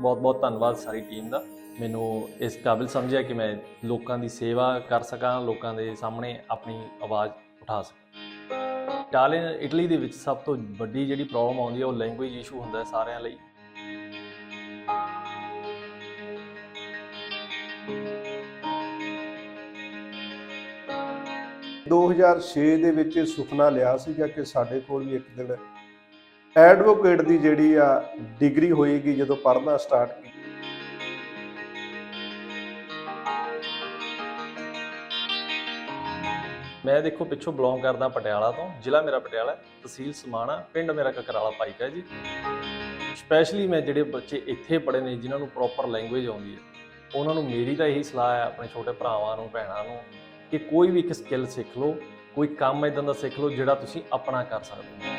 ਬਹੁਤ ਬਹੁਤ ਧੰਨਵਾਦ ਸਾਰੀ ਟੀਮ ਦਾ। ਮੈਨੂੰ ਇਸ ਕਾਬਿਲ ਸਮਝਿਆ ਕਿ ਮੈਂ ਲੋਕਾਂ ਦੀ ਸੇਵਾ ਕਰ ਸਕਾਂ, ਲੋਕਾਂ ਦੇ ਸਾਹਮਣੇ ਆਪਣੀ ਆਵਾਜ਼ ਉਠਾ ਸਕਾਂ। ਇਟਾਲੀਅਨ, ਇਟਲੀ ਦੇ ਵਿੱਚ ਸਭ ਤੋਂ ਵੱਡੀ ਜਿਹੜੀ ਪ੍ਰੋਬਲਮ ਆਉਂਦੀ ਹੈ ਉਹ ਲੈਂਗੁਏਜ ਇਸ਼ੂ ਹੁੰਦਾ ਹੈ ਸਾਰਿਆਂ ਲਈ। 2006 ਦੇ ਵਿੱਚ ਇਹ ਸੁਪਨਾ ਲਿਆ ਸੀਗਾ ਕਿ ਸਾਡੇ ਕੋਲ ਵੀ ਇੱਕ ਦਿਨ ਐਡਵੋਕੇਟ ਦੀ ਜਿਹੜੀ ਆ ਡਿਗਰੀ ਹੋਏਗੀ ਜਦੋਂ ਪੜ੍ਹਨਾ ਸਟਾਰਟ ਕੀਤਾ ਮੈਂ ਦੇਖੋ ਪਿੱਛੋਂ ਬਿਲੋਂਗ ਕਰਦਾ ਪਟਿਆਲਾ ਤੋਂ, ਜ਼ਿਲ੍ਹਾ ਮੇਰਾ ਪਟਿਆਲਾ ਤਹਿਸੀਲ ਸਮਾਣਾ, ਪਿੰਡ ਮੇਰਾ ਕਕਰਾਲਾ ਪਾਈਕਾ ਜੀ। ਸਪੈਸ਼ਲੀ ਮੈਂ ਜਿਹੜੇ ਬੱਚੇ ਇੱਥੇ ਪੜ੍ਹੇ ਨੇ, ਜਿਨ੍ਹਾਂ ਨੂੰ ਪ੍ਰੋਪਰ ਲੈਂਗੁਏਜ ਆਉਂਦੀ ਹੈ, ਉਹਨਾਂ ਨੂੰ ਮੇਰੀ ਤਾਂ ਇਹੀ ਸਲਾਹ ਹੈ, ਆਪਣੇ ਛੋਟੇ ਭਰਾਵਾਂ ਨੂੰ, ਭੈਣਾਂ ਨੂੰ, ਕਿ ਕੋਈ ਵੀ ਇੱਕ ਸਕਿੱਲ ਸਿੱਖ ਲਓ, ਕੋਈ ਕੰਮ ਇਦਾਂ ਦਾ ਸਿੱਖ ਲਓ, ਜਿਹੜਾ ਤੁਸੀਂ ਆਪਣਾ ਕਰ ਸਕਦੇ ਹੋ।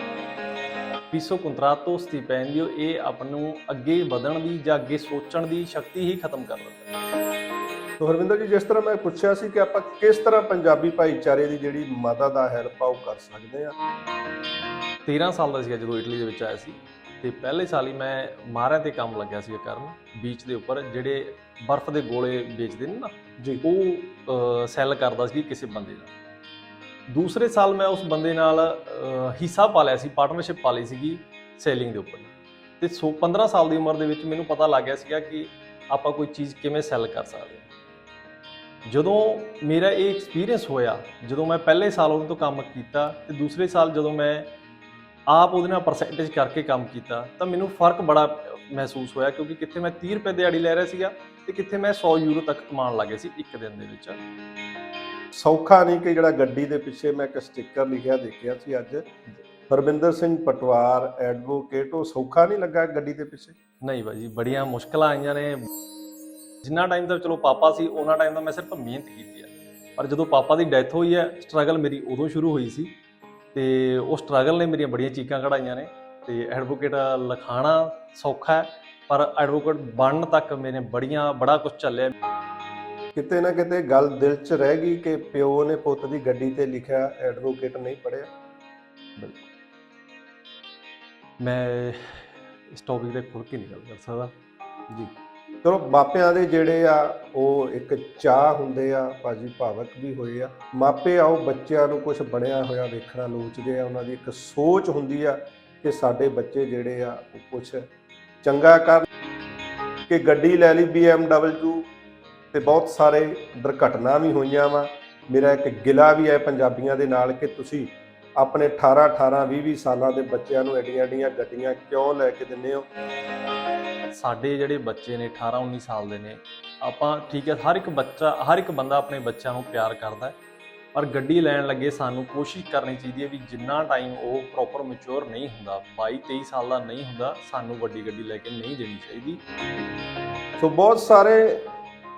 ਪੀਸੋ ਕੰਟਰਾਤੋ ਸਟੀਪੈਂਡੀਓ ਇਹ ਆਪ ਨੂੰ ਅੱਗੇ ਵਧਣ ਦੀ ਜਾਂ ਅੱਗੇ ਸੋਚਣ ਦੀ ਸ਼ਕਤੀ ਹੀ ਖਤਮ ਕਰ ਦਿੰਦਾ ਹੈ। ਤੋ ਹਰਵਿੰਦਰ ਜੀ ਜਿਸ ਤਰ੍ਹਾਂ ਮੈਂ ਪੁੱਛਿਆ ਸੀ ਕਿ ਆਪਾਂ ਕਿਸ ਤਰ੍ਹਾਂ ਪੰਜਾਬੀ ਭਾਈਚਾਰੇ ਦੀ ਜਿਹੜੀ ਮਦਦ ਆ ਹੈਲਪ ਆ ਉਹ ਕਰ ਸਕਦੇ ਆ? 13 ਸਾਲ ਦਾ ਸੀਗਾ ਜਦੋਂ ਇਟਲੀ ਦੇ ਵਿੱਚ ਆਇਆ ਸੀ ਤੇ ਪਹਿਲੇ ਸਾਲ ਹੀ ਮੈਂ ਮਾਰਿਆਂ ਤੇ ਕੰਮ ਲੱਗਿਆ ਸੀਗਾ ਕਰਨ ਬੀਚ ਦੇ ਉੱਪਰ ਜਿਹੜੇ ਬਰਫ਼ ਦੇ ਗੋਲੇ ਵੇਚਦੇ ਨੇ ਨਾ ਜੀ। ਉਹ ਸੈੱਲ ਕਰਦਾ ਸੀ ਕਿਸੇ ਬੰਦੇ ਦਾ। ਦੂਸਰੇ ਸਾਲ ਮੈਂ ਉਸ ਬੰਦੇ ਨਾਲ ਹਿੱਸਾ ਪਾ ਲਿਆ ਸੀ ਪਾਰਟਨਰਸ਼ਿਪ ਪਾ ਲਈ ਸੀਗੀ ਸੇਲਿੰਗ ਦੇ ਉੱਪਰ। ਤੇ ਸੋ 15 ਸਾਲ ਦੀ ਉਮਰ ਦੇ ਵਿੱਚ ਮੈਨੂੰ ਪਤਾ ਲੱਗ ਗਿਆ ਸੀਗਾ ਕਿ ਆਪਾਂ ਕੋਈ ਚੀਜ਼ ਕਿਵੇਂ ਸੈੱਲ ਕਰ ਸਕਦੇ ਹਾਂ। ਜਦੋਂ ਮੇਰਾ ਇਹ ਐਕਸਪੀਰੀਅੰਸ ਹੋਇਆ, ਜਦੋਂ ਮੈਂ ਪਹਿਲੇ ਸਾਲ ਉਹਦੇ ਤੋਂ ਕੰਮ ਕੀਤਾ ਤੇ ਦੂਸਰੇ ਸਾਲ ਜਦੋਂ ਮੈਂ ਆਪ ਉਹਦੇ ਨਾਲ ਪਰਸੈਂਟੇਜ ਕਰਕੇ ਕੰਮ ਕੀਤਾ, ਤਾਂ ਮੈਨੂੰ ਫ਼ਰਕ ਬੜਾ ਮਹਿਸੂਸ ਹੋਇਆ ਕਿਉਂਕਿ ਕਿੱਥੇ ਮੈਂ 30 ਰੁਪਏ ਦਿਹਾੜੀ ਲੈ ਰਿਹਾ ਸੀਗਾ ਤੇ ਕਿੱਥੇ ਮੈਂ 100 ਯੂਰੋ ਤੱਕ ਕਮਾਉਣ ਲੱਗੇ ਸੀ ਇੱਕ ਦਿਨ ਦੇ ਵਿੱਚ। ਸੌਖਾ ਨਹੀਂ ਕਿ ਜਿਹੜਾ ਗੱਡੀ ਦੇ ਪਿੱਛੇ ਮੈਂ ਇੱਕ ਸਟicker ਲਿਖਿਆ, ਦੇਖਿਆ ਸੀ ਅੱਜ। ਹਰਵਿੰਦਰ ਸਿੰਘ ਪਟਵਾਰ ਐਡਵੋਕੇਟ ਉਹ ਸੌਖਾ ਨਹੀਂ ਲੱਗਾ ਗੱਡੀ ਦੇ ਪਿੱਛੇ? ਨਹੀਂ ਬਾਈ ਬੜੀਆਂ ਮੁਸ਼ਕਲਾਂ ਆਈਆਂ ਨੇ। ਜਿੰਨਾ ਟਾਈਮ ਦਾ ਚਲੋ ਪਾਪਾ ਸੀ, ਉਹਨਾਂ ਟਾਈਮ ਦਾ ਮੈਂ ਸਿਰਫ ਮਿਹਨਤ ਕੀਤੀ ਹੈ ਪਰ ਜਦੋਂ ਪਾਪਾ ਦੀ ਡੈਥ ਹੋਈ ਹੈ ਸਟਰਗਲ ਮੇਰੀ ਉਦੋਂ ਸ਼ੁਰੂ ਹੋਈ ਸੀ ਤੇ ਉਹ ਸਟਰਗਲ ਨੇ ਮੇਰੀਆਂ ਬੜੀਆਂ ਚੀਕਾਂ ਕਢਾਈਆਂ ਨੇ ਤੇ ਐਡਵੋਕੇਟ ਲਿਖਾਣਾ ਸੌਖਾ ਹੈ, ਪਰ ਐਡਵੋਕੇਟ ਬਣਨ ਤੱਕ ਮੈਨੇ ਬੜੀਆਂ, ਬੜਾ ਕੁਝ ਚੱਲਿਆ। ਕਿਤੇ ਨਾ ਕਿਤੇ ਗੱਲ ਦਿਲ 'ਚ ਰਹਿ ਗਈ ਕਿ ਪਿਓ ਨੇ ਪੁੱਤ ਦੀ ਗੱਡੀ ਤੇ ਲਿਖਿਆ ਐਡਵੋਕੇਟ ਨਹੀਂ ਪੜਿਆ ਮੈਂ ਇਸ ਟੌਪਿਕ ਤੇ ਖੁੱਲ ਕੇ ਨਹੀਂ ਗੱਲ ਕਰ ਸਕਦਾ। ਜੀ। ਚਲੋ ਮਾਪਿਆਂ ਦੇ ਜਿਹੜੇ ਆ ਉਹ ਇੱਕ ਚਾਹ ਹੁੰਦੇ ਆ ਭਾਜੀ ਭਾਵਕ ਵੀ ਹੋਏ ਆ। ਮਾਪੇ ਆਓ ਬੱਚਿਆਂ ਨੂੰ ਕੁਝ ਬਣਿਆ ਹੋਇਆ ਵੇਖਣਾ ਲੋਚਦੇ ਆ ਉਹਨਾਂ ਦੀ ਇੱਕ ਸੋਚ ਹੁੰਦੀ ਆ ਕਿ ਸਾਡੇ ਬੱਚੇ ਜਿਹੜੇ ਆ ਉਹ ਕੁਝ ਚੰਗਾ ਕਰਨ। ਕਿ ਗੱਡੀ ਲੈ ਲਈ BMW ਤੇ ਬਹੁਤ ਸਾਰੇ ਦੁਰਘਟਨਾ ਵੀ ਹੋਈਆਂ ਵਾ। ਮੇਰਾ ਇੱਕ ਗਿਲਾ ਵੀ ਹੈ ਪੰਜਾਬੀਆਂ ਦੇ ਨਾਲ ਕਿ ਤੁਸੀਂ ਆਪਣੇ 18 18 20 20 ਸਾਲਾਂ ਦੇ ਬੱਚਿਆਂ ਨੂੰ ਐਡੀਆਂ ਐਡੀਆਂ ਗੱਡੀਆਂ ਕਿਉਂ ਲੈ ਕੇ ਦਿੰਦੇ ਹੋ? ਸਾਡੇ ਜਿਹੜੇ ਬੱਚੇ ਨੇ 18 19 ਸਾਲ ਦੇ ਨੇ ਆਪਾਂ ਠੀਕ ਹੈ ਹਰ ਇੱਕ ਬੱਚਾ ਹਰ ਇੱਕ ਬੰਦਾ ਆਪਣੇ ਬੱਚਿਆਂ ਨੂੰ ਪਿਆਰ ਕਰਦਾ ਹੈ। ਪਰ ਗੱਡੀ ਲੈਣ ਲੱਗੇ ਸਾਨੂੰ ਕੋਸ਼ਿਸ਼ ਕਰਨੀ ਚਾਹੀਦੀ ਹੈ ਵੀ ਜਿੰਨਾ ਟਾਈਮ ਉਹ ਪ੍ਰੋਪਰ ਮੈਚੁਰ ਨਹੀਂ ਹੁੰਦਾ 22 23 ਸਾਲ ਦਾ ਨਹੀਂ ਹੁੰਦਾ ਸਾਨੂੰ ਵੱਡੀ ਗੱਡੀ ਲੈ ਕੇ ਨਹੀਂ ਦੇਣੀ ਚਾਹੀਦੀ। ਸੋ ਬਹੁਤ ਸਾਰੇ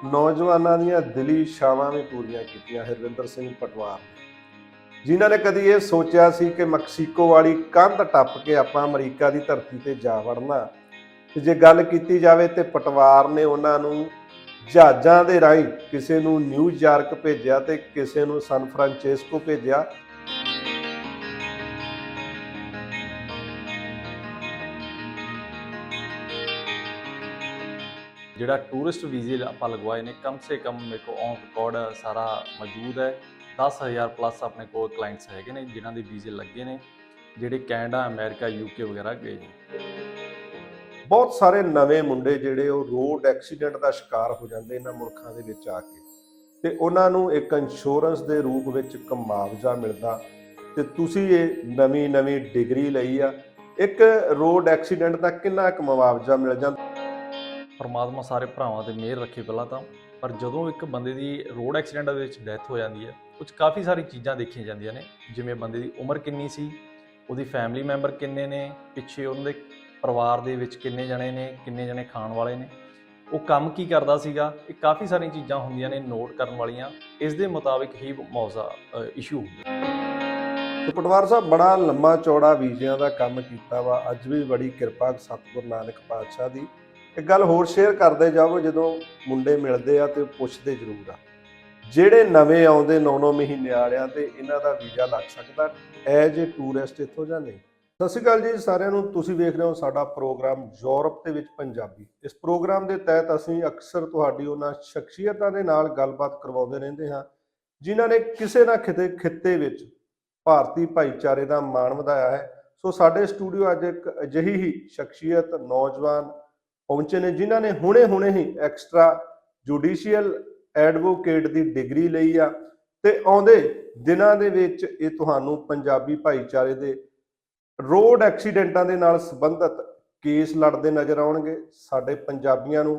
ਨੌਜਵਾਨਾਂ ਦੀਆਂ ਦਿਲੀ ਸ਼ਾਵਾਂ ਵੀ ਪੂਰੀਆਂ ਕੀਤੀਆਂ ਹਰਵਿੰਦਰ ਸਿੰਘ ਪਟਵਾਰ ਜਿਨ੍ਹਾਂ ਨੇ ਕਦੀ ਇਹ ਸੋਚਿਆ ਸੀ ਕਿ ਮੈਕਸੀਕੋ ਵਾਲੀ ਕੰਧ ਟੱਪ ਕੇ ਆਪਾਂ ਅਮਰੀਕਾ ਦੀ ਧਰਤੀ ਤੇ ਜਾ ਵੜਨਾ। ਤੇ ਜੇ ਗੱਲ ਕੀਤੀ ਜਾਵੇ ਤੇ ਪਟਵਾਰ ਨੇ ਉਹਨਾਂ ਨੂੰ ਜਹਾਜ਼ਾਂ ਦੇ ਰਾਹੀਂ ਕਿਸੇ ਨੂੰ ਨਿਊਯਾਰਕ ਭੇਜਿਆ ਤੇ ਕਿਸੇ ਨੂੰ ਸਨ ਫਰਾਂਸਿਸਕੋ ਭੇਜਿਆ। ਜਿਹੜਾ ਟੂਰਿਸਟ ਵੀਜ਼ੇ ਆਪਾਂ ਲਗਵਾਏ ਨੇ, ਕਮ ਸੇ ਕਮ ਮੇਰੇ ਕੋਲ ਔਨ ਰਿਕਾਰਡ ਸਾਰਾ ਮੌਜੂਦ ਹੈ। 10000 ਪਲੱਸ ਆਪਣੇ ਕੋਲ ਕਲਾਇੰਟਸ ਹੈਗੇ ਨੇ, ਜਿਨ੍ਹਾਂ ਦੇ ਵੀਜ਼ੇ ਲੱਗੇ ਨੇ, ਜਿਹੜੇ ਕੈਨੇਡਾ, ਅਮਰੀਕਾ ਯੂਕੇ ਵਗੈਰਾ ਗਏ ਨੇ। ਬਹੁਤ ਸਾਰੇ ਨਵੇਂ ਮੁੰਡੇ ਜਿਹੜੇ ਉਹ ਰੋਡ ਐਕਸੀਡੈਂਟ ਦਾ ਸ਼ਿਕਾਰ ਹੋ ਜਾਂਦੇ ਇਹਨਾਂ ਮੁਲਕਾਂ ਦੇ ਵਿੱਚ ਆ ਕੇ। ਤੇ ਉਹਨਾਂ ਨੂੰ ਇੱਕ ਇੰਸ਼ੋਰੈਂਸ ਦੇ ਰੂਪ ਵਿੱਚ ਇੱਕ ਮੁਆਵਜ਼ਾ ਮਿਲਦਾ। ਤੇ ਤੁਸੀਂ ਇਹ ਨਵੀਂ ਨਵੀਂ ਡਿਗਰੀ ਲਈ ਆ, ਇੱਕ ਰੋਡ ਐਕਸੀਡੈਂਟ ਦਾ ਕਿੰਨਾ ਕੁ ਮੁਆਵਜ਼ਾ ਮਿਲ ਜਾਂਦਾ? ਪਰਮਾਤਮਾ ਸਾਰੇ ਭਰਾਵਾਂ ਤੇ ਮਿਹਰ ਰੱਖੇ ਪਹਿਲਾਂ ਤਾਂ, ਪਰ ਜਦੋਂ ਇੱਕ ਬੰਦੇ ਦੀ ਰੋਡ ਐਕਸੀਡੈਂਟ ਦੇ ਵਿੱਚ ਡੈਥ ਹੋ ਜਾਂਦੀ ਹੈ ਉਹ 'ਚ ਕਾਫੀ ਸਾਰੀ ਚੀਜ਼ਾਂ ਦੇਖੀਆਂ ਜਾਂਦੀਆਂ ਨੇ, ਜਿਵੇਂ ਬੰਦੇ ਦੀ ਉਮਰ ਕਿੰਨੀ ਸੀ, ਉਹਦੀ ਫੈਮਿਲੀ ਮੈਂਬਰ ਕਿੰਨੇ ਨੇ, ਪਿੱਛੇ ਉਹਨਾਂ ਦੇ ਪਰਿਵਾਰ ਦੇ ਵਿੱਚ ਕਿੰਨੇ ਜਣੇ ਨੇ, ਕਿੰਨੇ ਜਣੇ ਖਾਣ ਵਾਲੇ ਨੇ, ਉਹ ਕੰਮ ਕੀ ਕਰਦਾ ਸੀਗਾ, ਇਹ ਕਾਫੀ ਸਾਰੀਆਂ ਚੀਜ਼ਾਂ ਹੁੰਦੀਆਂ ਨੇ ਨੋਟ ਕਰਨ ਵਾਲੀਆਂ, ਇਸ ਦੇ ਮੁਤਾਬਿਕ ਹੀ ਮੁਆਵਜ਼ਾ ਇਸ਼ੂ ਹੁੰਦਾ। ਪਟਵਾਰ ਸਾਹਿਬ, ਬੜਾ ਲੰਮਾ ਚੌੜਾ ਵੀਜ਼ਿਆਂ ਦਾ ਕੰਮ ਕੀਤਾ ਵਾ, ਅੱਜ ਵੀ ਬੜੀ ਕਿਰਪਾ ਸਤਿਗੁਰੂ ਨਾਨਕ ਪਾਤਸ਼ਾਹ ਦੀ। ਇੱਕ ਗੱਲ ਹੋਰ ਸ਼ੇਅਰ ਕਰਦੇ ਜਾਓ ਜਦੋਂ ਮੁੰਡੇ ਮਿਲਦੇ ਆ ਤੇ ਪੁੱਛਦੇ ਜ਼ਰੂਰ ਆ। ਜਿਹੜੇ ਨਵੇਂ ਆਉਂਦੇ 9-9 ਮਹੀਨੇ ਵਾਲਿਆਂ ਤੇ ਇਹਨਾਂ ਦਾ ਵੀਜ਼ਾ ਲੱਗ ਸਕਦਾ ਐਜ ਏ ਟੂਰਿਸਟ ਇੱਥੋਂ ਜਾਂ ਨਹੀਂ? ਸਤਿ ਸ਼੍ਰੀ ਅਕਾਲ ਜੀ ਸਾਰਿਆਂ ਨੂੰ, ਤੁਸੀਂ ਵੇਖ ਰਹੇ ਹੋ ਸਾਡਾ ਪ੍ਰੋਗਰਾਮ ਯੂਰਪ ਦੇ ਵਿੱਚ ਪੰਜਾਬੀ। ਇਸ ਪ੍ਰੋਗਰਾਮ ਦੇ ਤਹਿਤ ਅਸੀਂ ਅਕਸਰ ਤੁਹਾਡੀ ਉਹਨਾਂ ਸ਼ਖਸੀਅਤਾਂ ਦੇ ਨਾਲ ਗੱਲਬਾਤ ਕਰਵਾਉਂਦੇ ਰਹਿੰਦੇ ਹਾਂ, ਜਿਨ੍ਹਾਂ ਨੇ ਕਿਸੇ ਨਾ ਕਿਤੇ ਖਿੱਤੇ ਵਿੱਚ ਭਾਰਤੀ ਭਾਈਚਾਰੇ ਦਾ ਮਾਣ ਵਧਾਇਆ ਹੈ। ਸੋ ਸਾਡੇ ਸਟੂਡੀਓ ਅੱਜ ਇੱਕ ਅਜਿਹੀ ਹੀ ਸ਼ਖਸੀਅਤ, ਨੌਜਵਾਨ ਪਹੁੰਚੇ ਨੇ, ਜਿਨ੍ਹਾਂ ਨੇ ਹੁਣੇ-ਹੁਣੇ ਹੀ ਐਕਸਟਰਾ ਜੁਡੀਸ਼ੀਅਲ ਐਡਵੋਕੇਟ ਦੀ ਡਿਗਰੀ ਲਈ ਆ ਤੇ ਆਉਂਦੇ ਦਿਨਾਂ ਦੇ ਵਿੱਚ ਇਹ ਤੁਹਾਨੂੰ ਪੰਜਾਬੀ ਭਾਈਚਾਰੇ ਦੇ ਰੋਡ ਐਕਸੀਡੈਂਟਾਂ ਦੇ ਨਾਲ ਸੰਬੰਧਿਤ ਕੇਸ ਲੜਦੇ ਨਜ਼ਰ ਆਉਣਗੇ, ਸਾਡੇ ਪੰਜਾਬੀਆਂ ਨੂੰ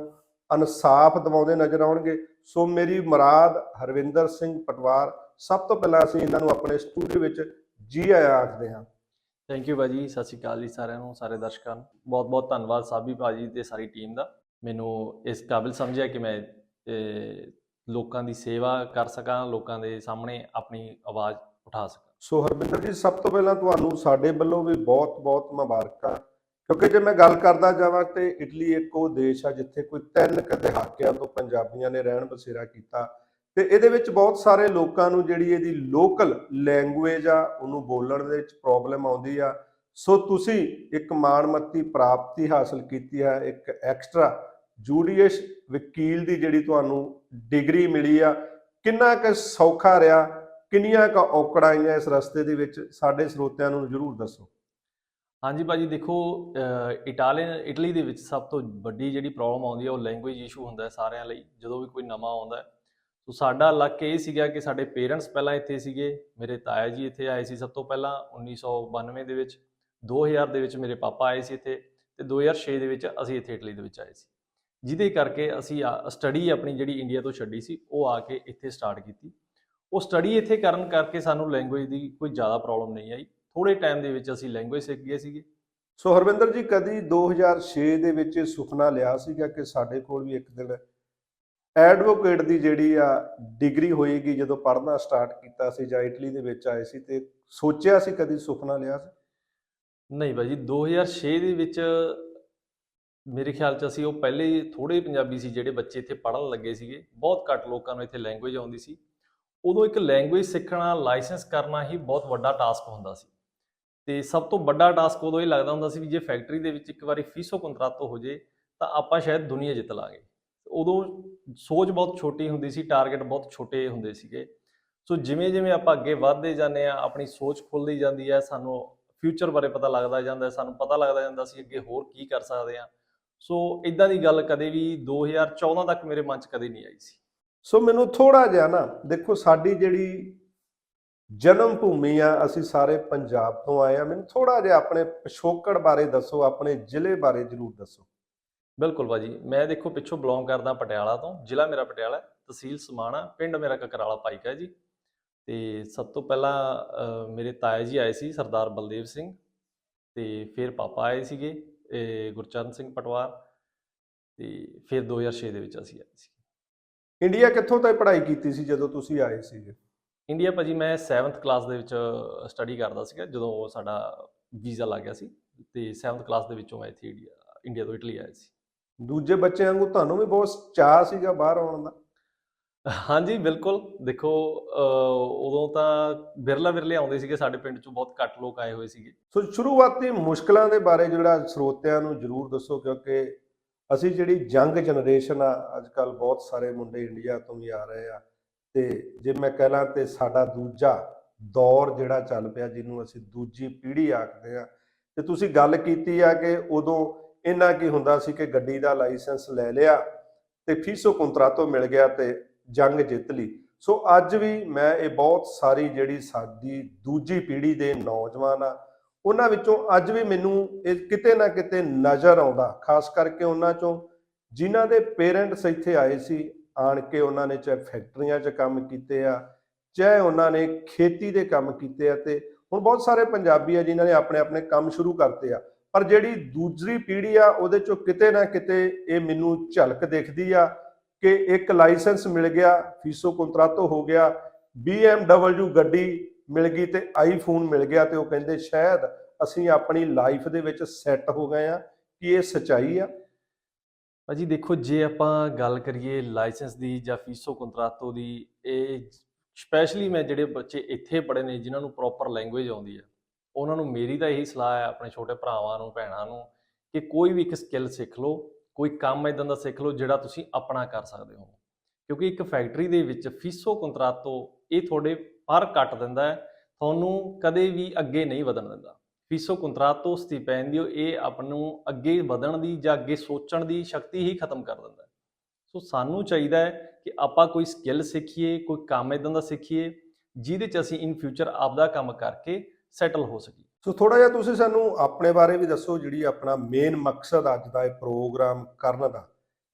ਇਨਸਾਫ ਦਿਵਾਉਂਦੇ ਨਜ਼ਰ ਆਉਣਗੇ। ਸੋ ਮੇਰੀ ਮੁਰਾਦ ਹਰਵਿੰਦਰ ਸਿੰਘ ਪਟਵਾਰ, ਸਭ ਤੋਂ ਪਹਿਲਾਂ ਅਸੀਂ ਇਹਨਾਂ ਨੂੰ ਆਪਣੇ ਸਟੂਡੀਓ ਵਿੱਚ ਜੀ ਆਇਆਂ ਆਖਦੇ ਹਾਂ। ਥੈਂਕ ਯੂ ਭਾਜੀ, ਸਤਿ ਸ਼੍ਰੀ ਅਕਾਲ ਜੀ ਸਾਰਿਆਂ ਨੂੰ, ਸਾਰੇ ਦਰਸ਼ਕਾਂ ਨੂੰ। ਬਹੁਤ ਬਹੁਤ ਧੰਨਵਾਦ ਸਾਬੀ ਭਾਜੀ ਤੇ ਸਾਰੀ ਟੀਮ ਦਾ। ਮੈਨੂੰ ਇਸ ਕਾਬਿਲ ਸਮਝਿਆ ਕਿ ਮੈਂ ਲੋਕਾਂ ਦੀ ਸੇਵਾ ਕਰ ਸਕਾਂ, ਲੋਕਾਂ ਦੇ ਸਾਹਮਣੇ ਆਪਣੀ ਆਵਾਜ਼ ਉਠਾ ਸਕਾਂ। ਸੋ ਹਰਵਿੰਦਰ ਜੀ, ਸਭ ਤੋਂ ਪਹਿਲਾਂ ਤੁਹਾਨੂੰ ਸਾਡੇ ਵੱਲੋਂ ਵੀ ਬਹੁਤ-ਬਹੁਤ ਮੁਬਾਰਕਾਂ। ਕਿਉਂਕਿ ਜੇ ਮੈਂ ਗੱਲ ਕਰਦਾ ਜਾਵਾਂ ਤੇ ਇਟਲੀ ਇੱਕ ਉਹ ਦੇਸ਼ ਆ ਜਿੱਥੇ ਕੋਈ ਤਿੰਨ ਕੁ ਦਹਾਕਿਆਂ ਤੋਂ ਪੰਜਾਬੀਆਂ ਨੇ ਰਹਿਣ ਬਸੇਰਾ ਕੀਤਾ। ਤੇ ਇਹਦੇ ਵਿੱਚ ਬਹੁਤ ਸਾਰੇ ਲੋਕਾਂ ਨੂੰ ਜਿਹੜੀ ਇਹਦੀ ਲੋਕਲ ਲੈਂਗੁਏਜ ਆ, ਉਹਨੂੰ ਬੋਲਣ ਦੇ ਵਿੱਚ ਪ੍ਰੋਬਲਮ ਆਉਂਦੀ ਆ। ਸੋ ਤੁਸੀਂ ਇੱਕ ਮਾਣਮੱਤੀ ਪ੍ਰਾਪਤੀ ਹਾਸਲ ਕੀਤੀ ਹੈ ਇੱਕ ਐਕਸਟਰਾ ਜੂਡੀਐਸ ਵਕੀਲ ਦੀ ਜਿਹੜੀ ਤੁਹਾਨੂੰ ਡਿਗਰੀ ਮਿਲੀ ਆ। ਕਿੰਨਾ ਕੁ ਸੌਖਾ ਰਿਹਾ, ਕਿੰਨੀਆਂ ਕੁ ਔਕੜਾਂ ਆਈਆਂ ਇਸ ਰਸਤੇ ਦੇ ਵਿੱਚ, ਸਾਡੇ ਸਰੋਤਿਆਂ ਨੂੰ ਜਰੂਰ ਦੱਸੋ। ਹਾਂਜੀ ਭਾਜੀ, ਦੇਖੋ ਇਟਾਲੀਅਨ, ਇਟਲੀ ਦੇ ਵਿੱਚ ਸਭ ਤੋਂ ਵੱਡੀ ਜਿਹੜੀ ਪ੍ਰੋਬਲਮ ਆਉਂਦੀ ਹੈ ਉਹ ਲੈਂਗੁਏਜ ਇਸ਼ੂ ਹੁੰਦਾ ਹੈ ਸਾਰਿਆਂ ਲਈ। ਜਦੋਂ ਵੀ ਕੋਈ ਨਵਾਂ ਆਉਂਦਾ ਹੈ ਸੋ ਸਾਡਾ ਲੱਕ ਇਹ ਸੀਗਾ ਕਿ ਸਾਡੇ ਪੇਰੈਂਟਸ ਪਹਿਲਾਂ ਇੱਥੇ ਸੀਗੇ, ਮੇਰੇ ਤਾਇਆ ਜੀ ਇੱਥੇ ਆਏ ਸੀ ਸਭ ਤੋਂ ਪਹਿਲਾਂ 1992 ਦੇ ਵਿੱਚ 2000 ਦੇ ਵਿੱਚ ਮੇਰੇ ਪਾਪਾ ਆਏ ਸੀ ਇੱਥੇ ਤੇ 2006 ਦੇ ਵਿੱਚ ਅਸੀਂ ਇੱਥੇ ਇਟਲੀ ਦੇ ਵਿੱਚ ਆਏ ਸੀ। ਜਿਹਦੇ ਕਰਕੇ ਅਸੀਂ ਸਟੱਡੀ ਆਪਣੀ ਜਿਹੜੀ ਇੰਡੀਆ ਤੋਂ ਛੱਡੀ ਸੀ, ਉਹ ਆ ਕੇ ਇੱਥੇ ਸਟਾਰਟ ਕੀਤੀ। ਉਹ ਸਟੱਡੀ ਇੱਥੇ ਕਰਨ ਕਰਕੇ ਸਾਨੂੰ ਲੈਂਗੁਏਜ ਦੀ ਕੋਈ ਜ਼ਿਆਦਾ ਪ੍ਰੋਬਲਮ ਨਹੀਂ ਆਈ। ਥੋੜੇ ਟਾਈਮ ਦੇ ਵਿੱਚ ਅਸੀਂ ਲੈਂਗੁਏਜ ਸਿੱਖ ਗਏ ਸੀਗੇ। ਸੋ ਹਰਵਿੰਦਰ ਜੀ, ਕਦੀ 2006 ਦੇ ਵਿੱਚ ਇਹ ਸੁਪਨਾ ਲਿਆ ਸੀਗਾ ਕਿ ਸਾਡੇ ਕੋਲ ਵੀ ਇੱਕ ਦਿਨ ਐਡਵੋਕੇਟ ਦੀ ਜਿਹੜੀ ਆ ਡਿਗਰੀ ਹੋਏਗੀ, ਜਦੋਂ ਪੜ੍ਹਨਾ ਸਟਾਰਟ ਕੀਤਾ ਸੀ ਜਾਂ ਇਟਲੀ ਦੇ ਵਿੱਚ ਆਏ ਸੀ ਤੇ ਸੋਚਿਆ ਸੀ ਕਦੀ ਸੁਪਨਾ ਲਿਆ ਸੀ? ਨਹੀਂ ਭਾਜੀ 2006 ਦੇ ਵਿੱਚ ਮੇਰੇ ਖਿਆਲ ਚ ਅਸੀਂ ਉਹ ਪਹਿਲੇ ਹੀ ਥੋੜੇ ਪੰਜਾਬੀ ਸੀ ਜਿਹੜੇ ਬੱਚੇ ਇੱਥੇ ਪੜ੍ਹਨ ਲੱਗੇ ਸੀਗੇ। ਬਹੁਤ ਘੱਟ ਲੋਕਾਂ ਨੂੰ ਇੱਥੇ ਲੈਂਗੁਏਜ ਆਉਂਦੀ ਸੀ। ਉਦੋਂ ਇੱਕ ਲੈਂਗੁਏਜ ਸਿੱਖਣਾ ਲਾਇਸੈਂਸ ਕਰਨਾ ਹੀ ਬਹੁਤ ਵੱਡਾ ਟਾਸਕ ਹੁੰਦਾ ਸੀ। ਤੇ ਸਭ ਤੋਂ ਵੱਡਾ ਟਾਸਕ ਉਦੋਂ ਇਹ ਲੱਗਦਾ ਹੁੰਦਾ ਸੀ ਵੀ ਜੇ ਫੈਕਟਰੀ ਦੇ ਵਿੱਚ ਇੱਕ ਵਾਰੀ ਫੀਸੋ ਕੰਤਰਾਤੋ ਹੋ ਜੇ, ਤਾਂ ਆਪਾਂ ਸ਼ਾਇਦ ਦੁਨੀਆ ਜਿੱਤ ਲਾਂਗੇ। ਉਦੋਂ ਸੋਚ ਬਹੁਤ ਛੋਟੀ ਹੁੰਦੀ ਸੀ ਟਾਰਗੇਟ ਬਹੁਤ ਛੋਟੇ ਹੁੰਦੇ ਸੀਗੇ। ਸੋ ਜਿਵੇਂ ਜਿਵੇਂ ਆਪਾਂ ਅੱਗੇ ਵਧਦੇ ਜਾਂਦੇ ਆ ਆਪਣੀ ਸੋਚ ਖੁੱਲਦੀ ਜਾਂਦੀ ਹੈ, ਸਾਨੂੰ ਫਿਊਚਰ ਬਾਰੇ ਪਤਾ ਲੱਗਦਾ ਜਾਂਦਾ ਸਾਨੂੰ ਪਤਾ ਲੱਗਦਾ ਜਾਂਦਾ ਸੀ ਅੱਗੇ ਹੋਰ ਕੀ ਕਰ ਸਕਦੇ ਆ ਸੋ ਇਦਾਂ ਦੀ ਗੱਲ ਕਦੇ ਵੀ 2014 ਤੱਕ ਮੇਰੇ ਮਨ 'ਚ ਕਦੇ ਨਹੀਂ ਆਈ ਸੀ। ਸੋ ਮੈਨੂੰ ਥੋੜਾ ਜਿਹਾ ਨਾ ਦੇਖੋ, ਸਾਡੀ ਜਿਹੜੀ ਜਨਮ ਭੂਮੀ ਆ, ਅਸੀਂ ਸਾਰੇ ਪੰਜਾਬ ਤੋਂ ਆਏ ਆ ਮੈਨੂੰ ਥੋੜਾ ਜਿਹਾ ਆਪਣੇ ਪਿਛੋਕੜ ਬਾਰੇ ਦੱਸੋ, ਆਪਣੇ ਜ਼ਿਲ੍ਹੇ ਬਾਰੇ ਜਰੂਰ ਦੱਸੋ। ਬਿਲਕੁਲ ਭਾਜੀ ਮੈਂ ਦੇਖੋ ਪਿੱਛੋਂ ਬਿਲੋਂਗ ਕਰਦਾ ਪਟਿਆਲਾ ਤੋਂ ਜ਼ਿਲ੍ਹਾ ਮੇਰਾ ਪਟਿਆਲਾ ਤਹਿਸੀਲ ਸਮਾਣਾ ਪਿੰਡ ਮੇਰਾ ਕਕਰਾਲਾ ਭਾਈਕਾ ਜੀ। ਤੇ ਸਭ ਤੋਂ ਪਹਿਲਾਂ ਮੇਰੇ ਤਾਇਆ ਜੀ ਆਏ ਸੀ ਸਰਦਾਰ ਬਲਦੇਵ ਸਿੰਘ ਤੇ ਫਿਰ ਪਾਪਾ ਆਏ ਸੀਗੇ ਗੁਰਚਰਨ ਸਿੰਘ ਪਟਵਾਰ ਤੇ ਫਿਰ 2006 ਦੇ ਵਿੱਚ ਅਸੀਂ ਆਏ ਸੀ ਇੰਡੀਆ ਕਿੱਥੋਂ ਤੱਕ ਪੜ੍ਹਾਈ ਕੀਤੀ ਸੀ ਜਦੋਂ ਤੁਸੀਂ ਆਏ ਸੀਗੇ? ਇੰਡੀਆ ਭਾਜੀ ਮੈਂ 7th ਕਲਾਸ ਦੇ ਵਿੱਚ ਸਟੱਡੀ ਕਰਦਾ ਸੀਗਾ ਜਦੋਂ ਸਾਡਾ ਵੀਜ਼ਾ ਲੱਗ ਗਿਆ ਸੀ ਤੇ 7th ਕਲਾਸ ਦੇ ਵਿੱਚੋਂ ਮੈਂ ਇੱਥੇ ਇੰਡੀਆ ਇੰਡੀਆ ਤੋਂ ਇਟਲੀ ਆਇਆ ਸੀ। ਦੂਜੇ ਬੱਚਿਆਂ ਵਾਂਗੂ ਤੁਹਾਨੂੰ ਵੀ ਬਹੁਤ ਚਾਹ ਸੀਗਾ ਬਾਹਰ ਆਉਣ ਦਾ। ਹਾਂਜੀ ਬਿਲਕੁਲ। ਦੇਖੋ ਉਦੋਂ ਤਾਂ ਬਿਰਲਾ ਬਿਰਲੇ ਆਉਂਦੇ ਸੀਗੇ ਸਾਡੇ ਪਿੰਡ ਚੋਂ ਬਹੁਤ ਘੱਟ ਲੋਕ ਆਏ ਹੋਏ ਸੀਗੇ। ਸੋ ਸ਼ੁਰੂਆਤੀ ਮੁਸ਼ਕਲਾਂ ਦੇ ਬਾਰੇ ਜਿਹੜਾ ਸਰੋਤਿਆਂ ਨੂੰ ਜਰੂਰ ਦੱਸੋ ਕਿਉਂਕਿ ਅਸੀਂ ਜਿਹੜੀ ਜੰਗ ਜਨਰੇਸ਼ਨ ਆ ਅੱਜ ਕੱਲ ਬਹੁਤ ਸਾਰੇ ਮੁੰਡੇ ਇੰਡੀਆ ਤੋਂ ਵੀ ਆ ਰਹੇ ਆ। ਤੇ ਜੇ ਮੈਂ ਕਹਿ ਤੇ ਸਾਡਾ ਦੂਜਾ ਦੌਰ ਜਿਹੜਾ ਚੱਲ ਪਿਆ ਜਿਹਨੂੰ ਅਸੀਂ ਦੂਜੀ ਪੀੜ੍ਹੀ ਆਖਦੇ ਆ ਤੇ ਤੁਸੀਂ ਗੱਲ ਕੀਤੀ ਆ ਕਿ ਉਦੋਂ ਇੰਨਾ ਕੀ ਹੁੰਦਾ ਸੀ ਕਿ ਗੱਡੀ ਦਾ ਲਾਇਸੈਂਸ ਲੈ ਲਿਆ ਤੇ ਫੀਸੋ ਕੰਤਰਾਤੋ ਮਿਲ ਗਿਆ ਤੇ ਜੰਗ ਜਿੱਤ ਲਈ। ਸੋ ਅੱਜ ਵੀ ਮੈਂ ਇਹ ਬਹੁਤ ਸਾਰੀ ਜਿਹੜੀ ਸਾਡੀ ਦੂਜੀ ਪੀੜ੍ਹੀ ਦੇ ਨੌਜਵਾਨ ਆ, ਉਹਨਾਂ ਵਿੱਚੋਂ ਅੱਜ ਵੀ ਮੈਨੂੰ ਇਹ ਕਿਤੇ ਨਾ ਕਿਤੇ ਨਜ਼ਰ ਆਉਂਦਾ, ਖਾਸ ਕਰਕੇ ਉਹਨਾਂ ਚੋਂ ਜਿਨ੍ਹਾਂ ਦੇ ਪੇਰੈਂਟਸ ਇੱਥੇ ਆਏ ਸੀ, ਆਣ ਕੇ ਉਹਨਾਂ ਨੇ ਚਾਹੇ ਫੈਕਟਰੀਆਂ 'ਚ ਕੰਮ ਕੀਤੇ ਆ, ਚਾਹੇ ਉਹਨਾਂ ਨੇ ਖੇਤੀ ਦੇ ਕੰਮ ਕੀਤੇ ਆ ਤੇ ਹੁਣ ਬਹੁਤ ਸਾਰੇ ਪੰਜਾਬੀ ਆ ਜਿਨ੍ਹਾਂ ਨੇ ਆਪਣੇ ਆਪਣੇ ਕੰਮ ਸ਼ੁਰੂ ਕਰਤੇ ਆ। ਪਰ ਜਿਹੜੀ ਦੂਸਰੀ ਪੀੜ੍ਹੀ ਆ, ਉਹਦੇ ਚੋਂ ਕਿਤੇ ਨਾ ਕਿਤੇ ਇਹ ਮੈਨੂੰ ਝਲਕ ਦੇਖਦੀ ਆ ਕਿ ਇੱਕ ਲਾਇਸੈਂਸ ਮਿਲ ਗਿਆ, ਫੀਸੋ ਕੰਤਰਾਤੋ ਹੋ ਗਿਆ BMW ਗੱਡੀ ਮਿਲ ਗਈ ਤੇ ਆਈਫੋਨ ਮਿਲ ਗਿਆ ਤੇ ਉਹ ਕਹਿੰਦੇ ਸ਼ਾਇਦ ਅਸੀਂ ਆਪਣੀ ਲਾਈਫ ਦੇ ਵਿੱਚ ਸੈੱਟ ਹੋ ਗਏ ਆ, ਕਿ ਇਹ ਸਚਾਈ ਆ? ਭਾਜੀ ਦੇਖੋ, ਜੇ ਆਪਾਂ ਗੱਲ ਕਰੀਏ ਲਾਇਸੈਂਸ ਦੀ ਜਾਂ ਫੀਸੋ ਕੰਤਰਾਤੋ ਦੀ, ਇਹ ਸਪੈਸ਼ਲੀ ਮੈਂ ਜਿਹੜੇ ਬੱਚੇ ਇੱਥੇ ਪੜ੍ਹੇ ਨੇ, ਜਿਨ੍ਹਾਂ ਨੂੰ ਪ੍ਰੋਪਰ ਲੈਂਗੁਏਜ ਆਉਂਦੀ ਆ ਉਹਨਾਂ ਨੂੰ ਮੇਰੀ ਤਾਂ ਇਹੀ ਸਲਾਹ ਹੈ ਆਪਣੇ ਛੋਟੇ ਭਰਾਵਾਂ ਨੂੰ, ਭੈਣਾਂ ਨੂੰ ਕਿ ਕੋਈ ਵੀ ਇੱਕ ਸਕਿੱਲ ਸਿੱਖ ਲਓ, ਕੋਈ ਕੰਮ ਇਦਾਂ ਦਾ ਸਿੱਖ ਲਓ ਜਿਹੜਾ ਤੁਸੀਂ ਆਪਣਾ ਕਰ ਸਕਦੇ ਹੋ। ਕਿਉਂਕਿ ਇੱਕ ਫੈਕਟਰੀ ਦੇ ਵਿੱਚ ਫੀਸੋ ਕੰਤਰਾਤੋ ਇਹ ਤੁਹਾਡੇ ਪਰ ਕੱਟ ਦਿੰਦਾ ਹੈ, ਤੁਹਾਨੂੰ ਕਦੇ ਵੀ ਅੱਗੇ ਨਹੀਂ ਵਧਣ ਦਿੰਦਾ। ਫੀਸੋ ਕੰਤਰਾਤੋ ਸਟੀਪੈਂਡੀਓ ਇਹ ਆਪ ਨੂੰ ਅੱਗੇ ਵਧਣ ਦੀ ਜਾਂ ਅੱਗੇ ਸੋਚਣ ਦੀ ਸ਼ਕਤੀ ਹੀ ਖਤਮ ਕਰ ਦਿੰਦਾ ਸੋ ਸਾਨੂੰ ਚਾਹੀਦਾ ਹੈ ਕਿ ਆਪਾਂ ਕੋਈ ਸਕਿੱਲ ਸਿੱਖੀਏ, ਕੋਈ ਕੰਮ ਇਦਾਂ ਦਾ ਸਿੱਖੀਏ, ਜਿਹਦੇ ਚ ਅਸੀਂ ਇਨ ਫਿਊਚਰ ਆਪਦਾ ਕੰਮ ਕਰਕੇ ਸੈਟਲ ਹੋ ਸਕੀਏ ਸੋ ਥੋੜਾ ਜਿਹਾ ਤੁਸੀਂ ਸਾਨੂੰ ਆਪਣੇ ਬਾਰੇ ਵੀ ਦੱਸੋ ਜਿਹੜੀ ਆਪਣਾ ਮੇਨ ਮਕਸਦ ਅੱਜ ਦਾ ਇਹ ਪ੍ਰੋਗਰਾਮ ਕਰਨ ਦਾ।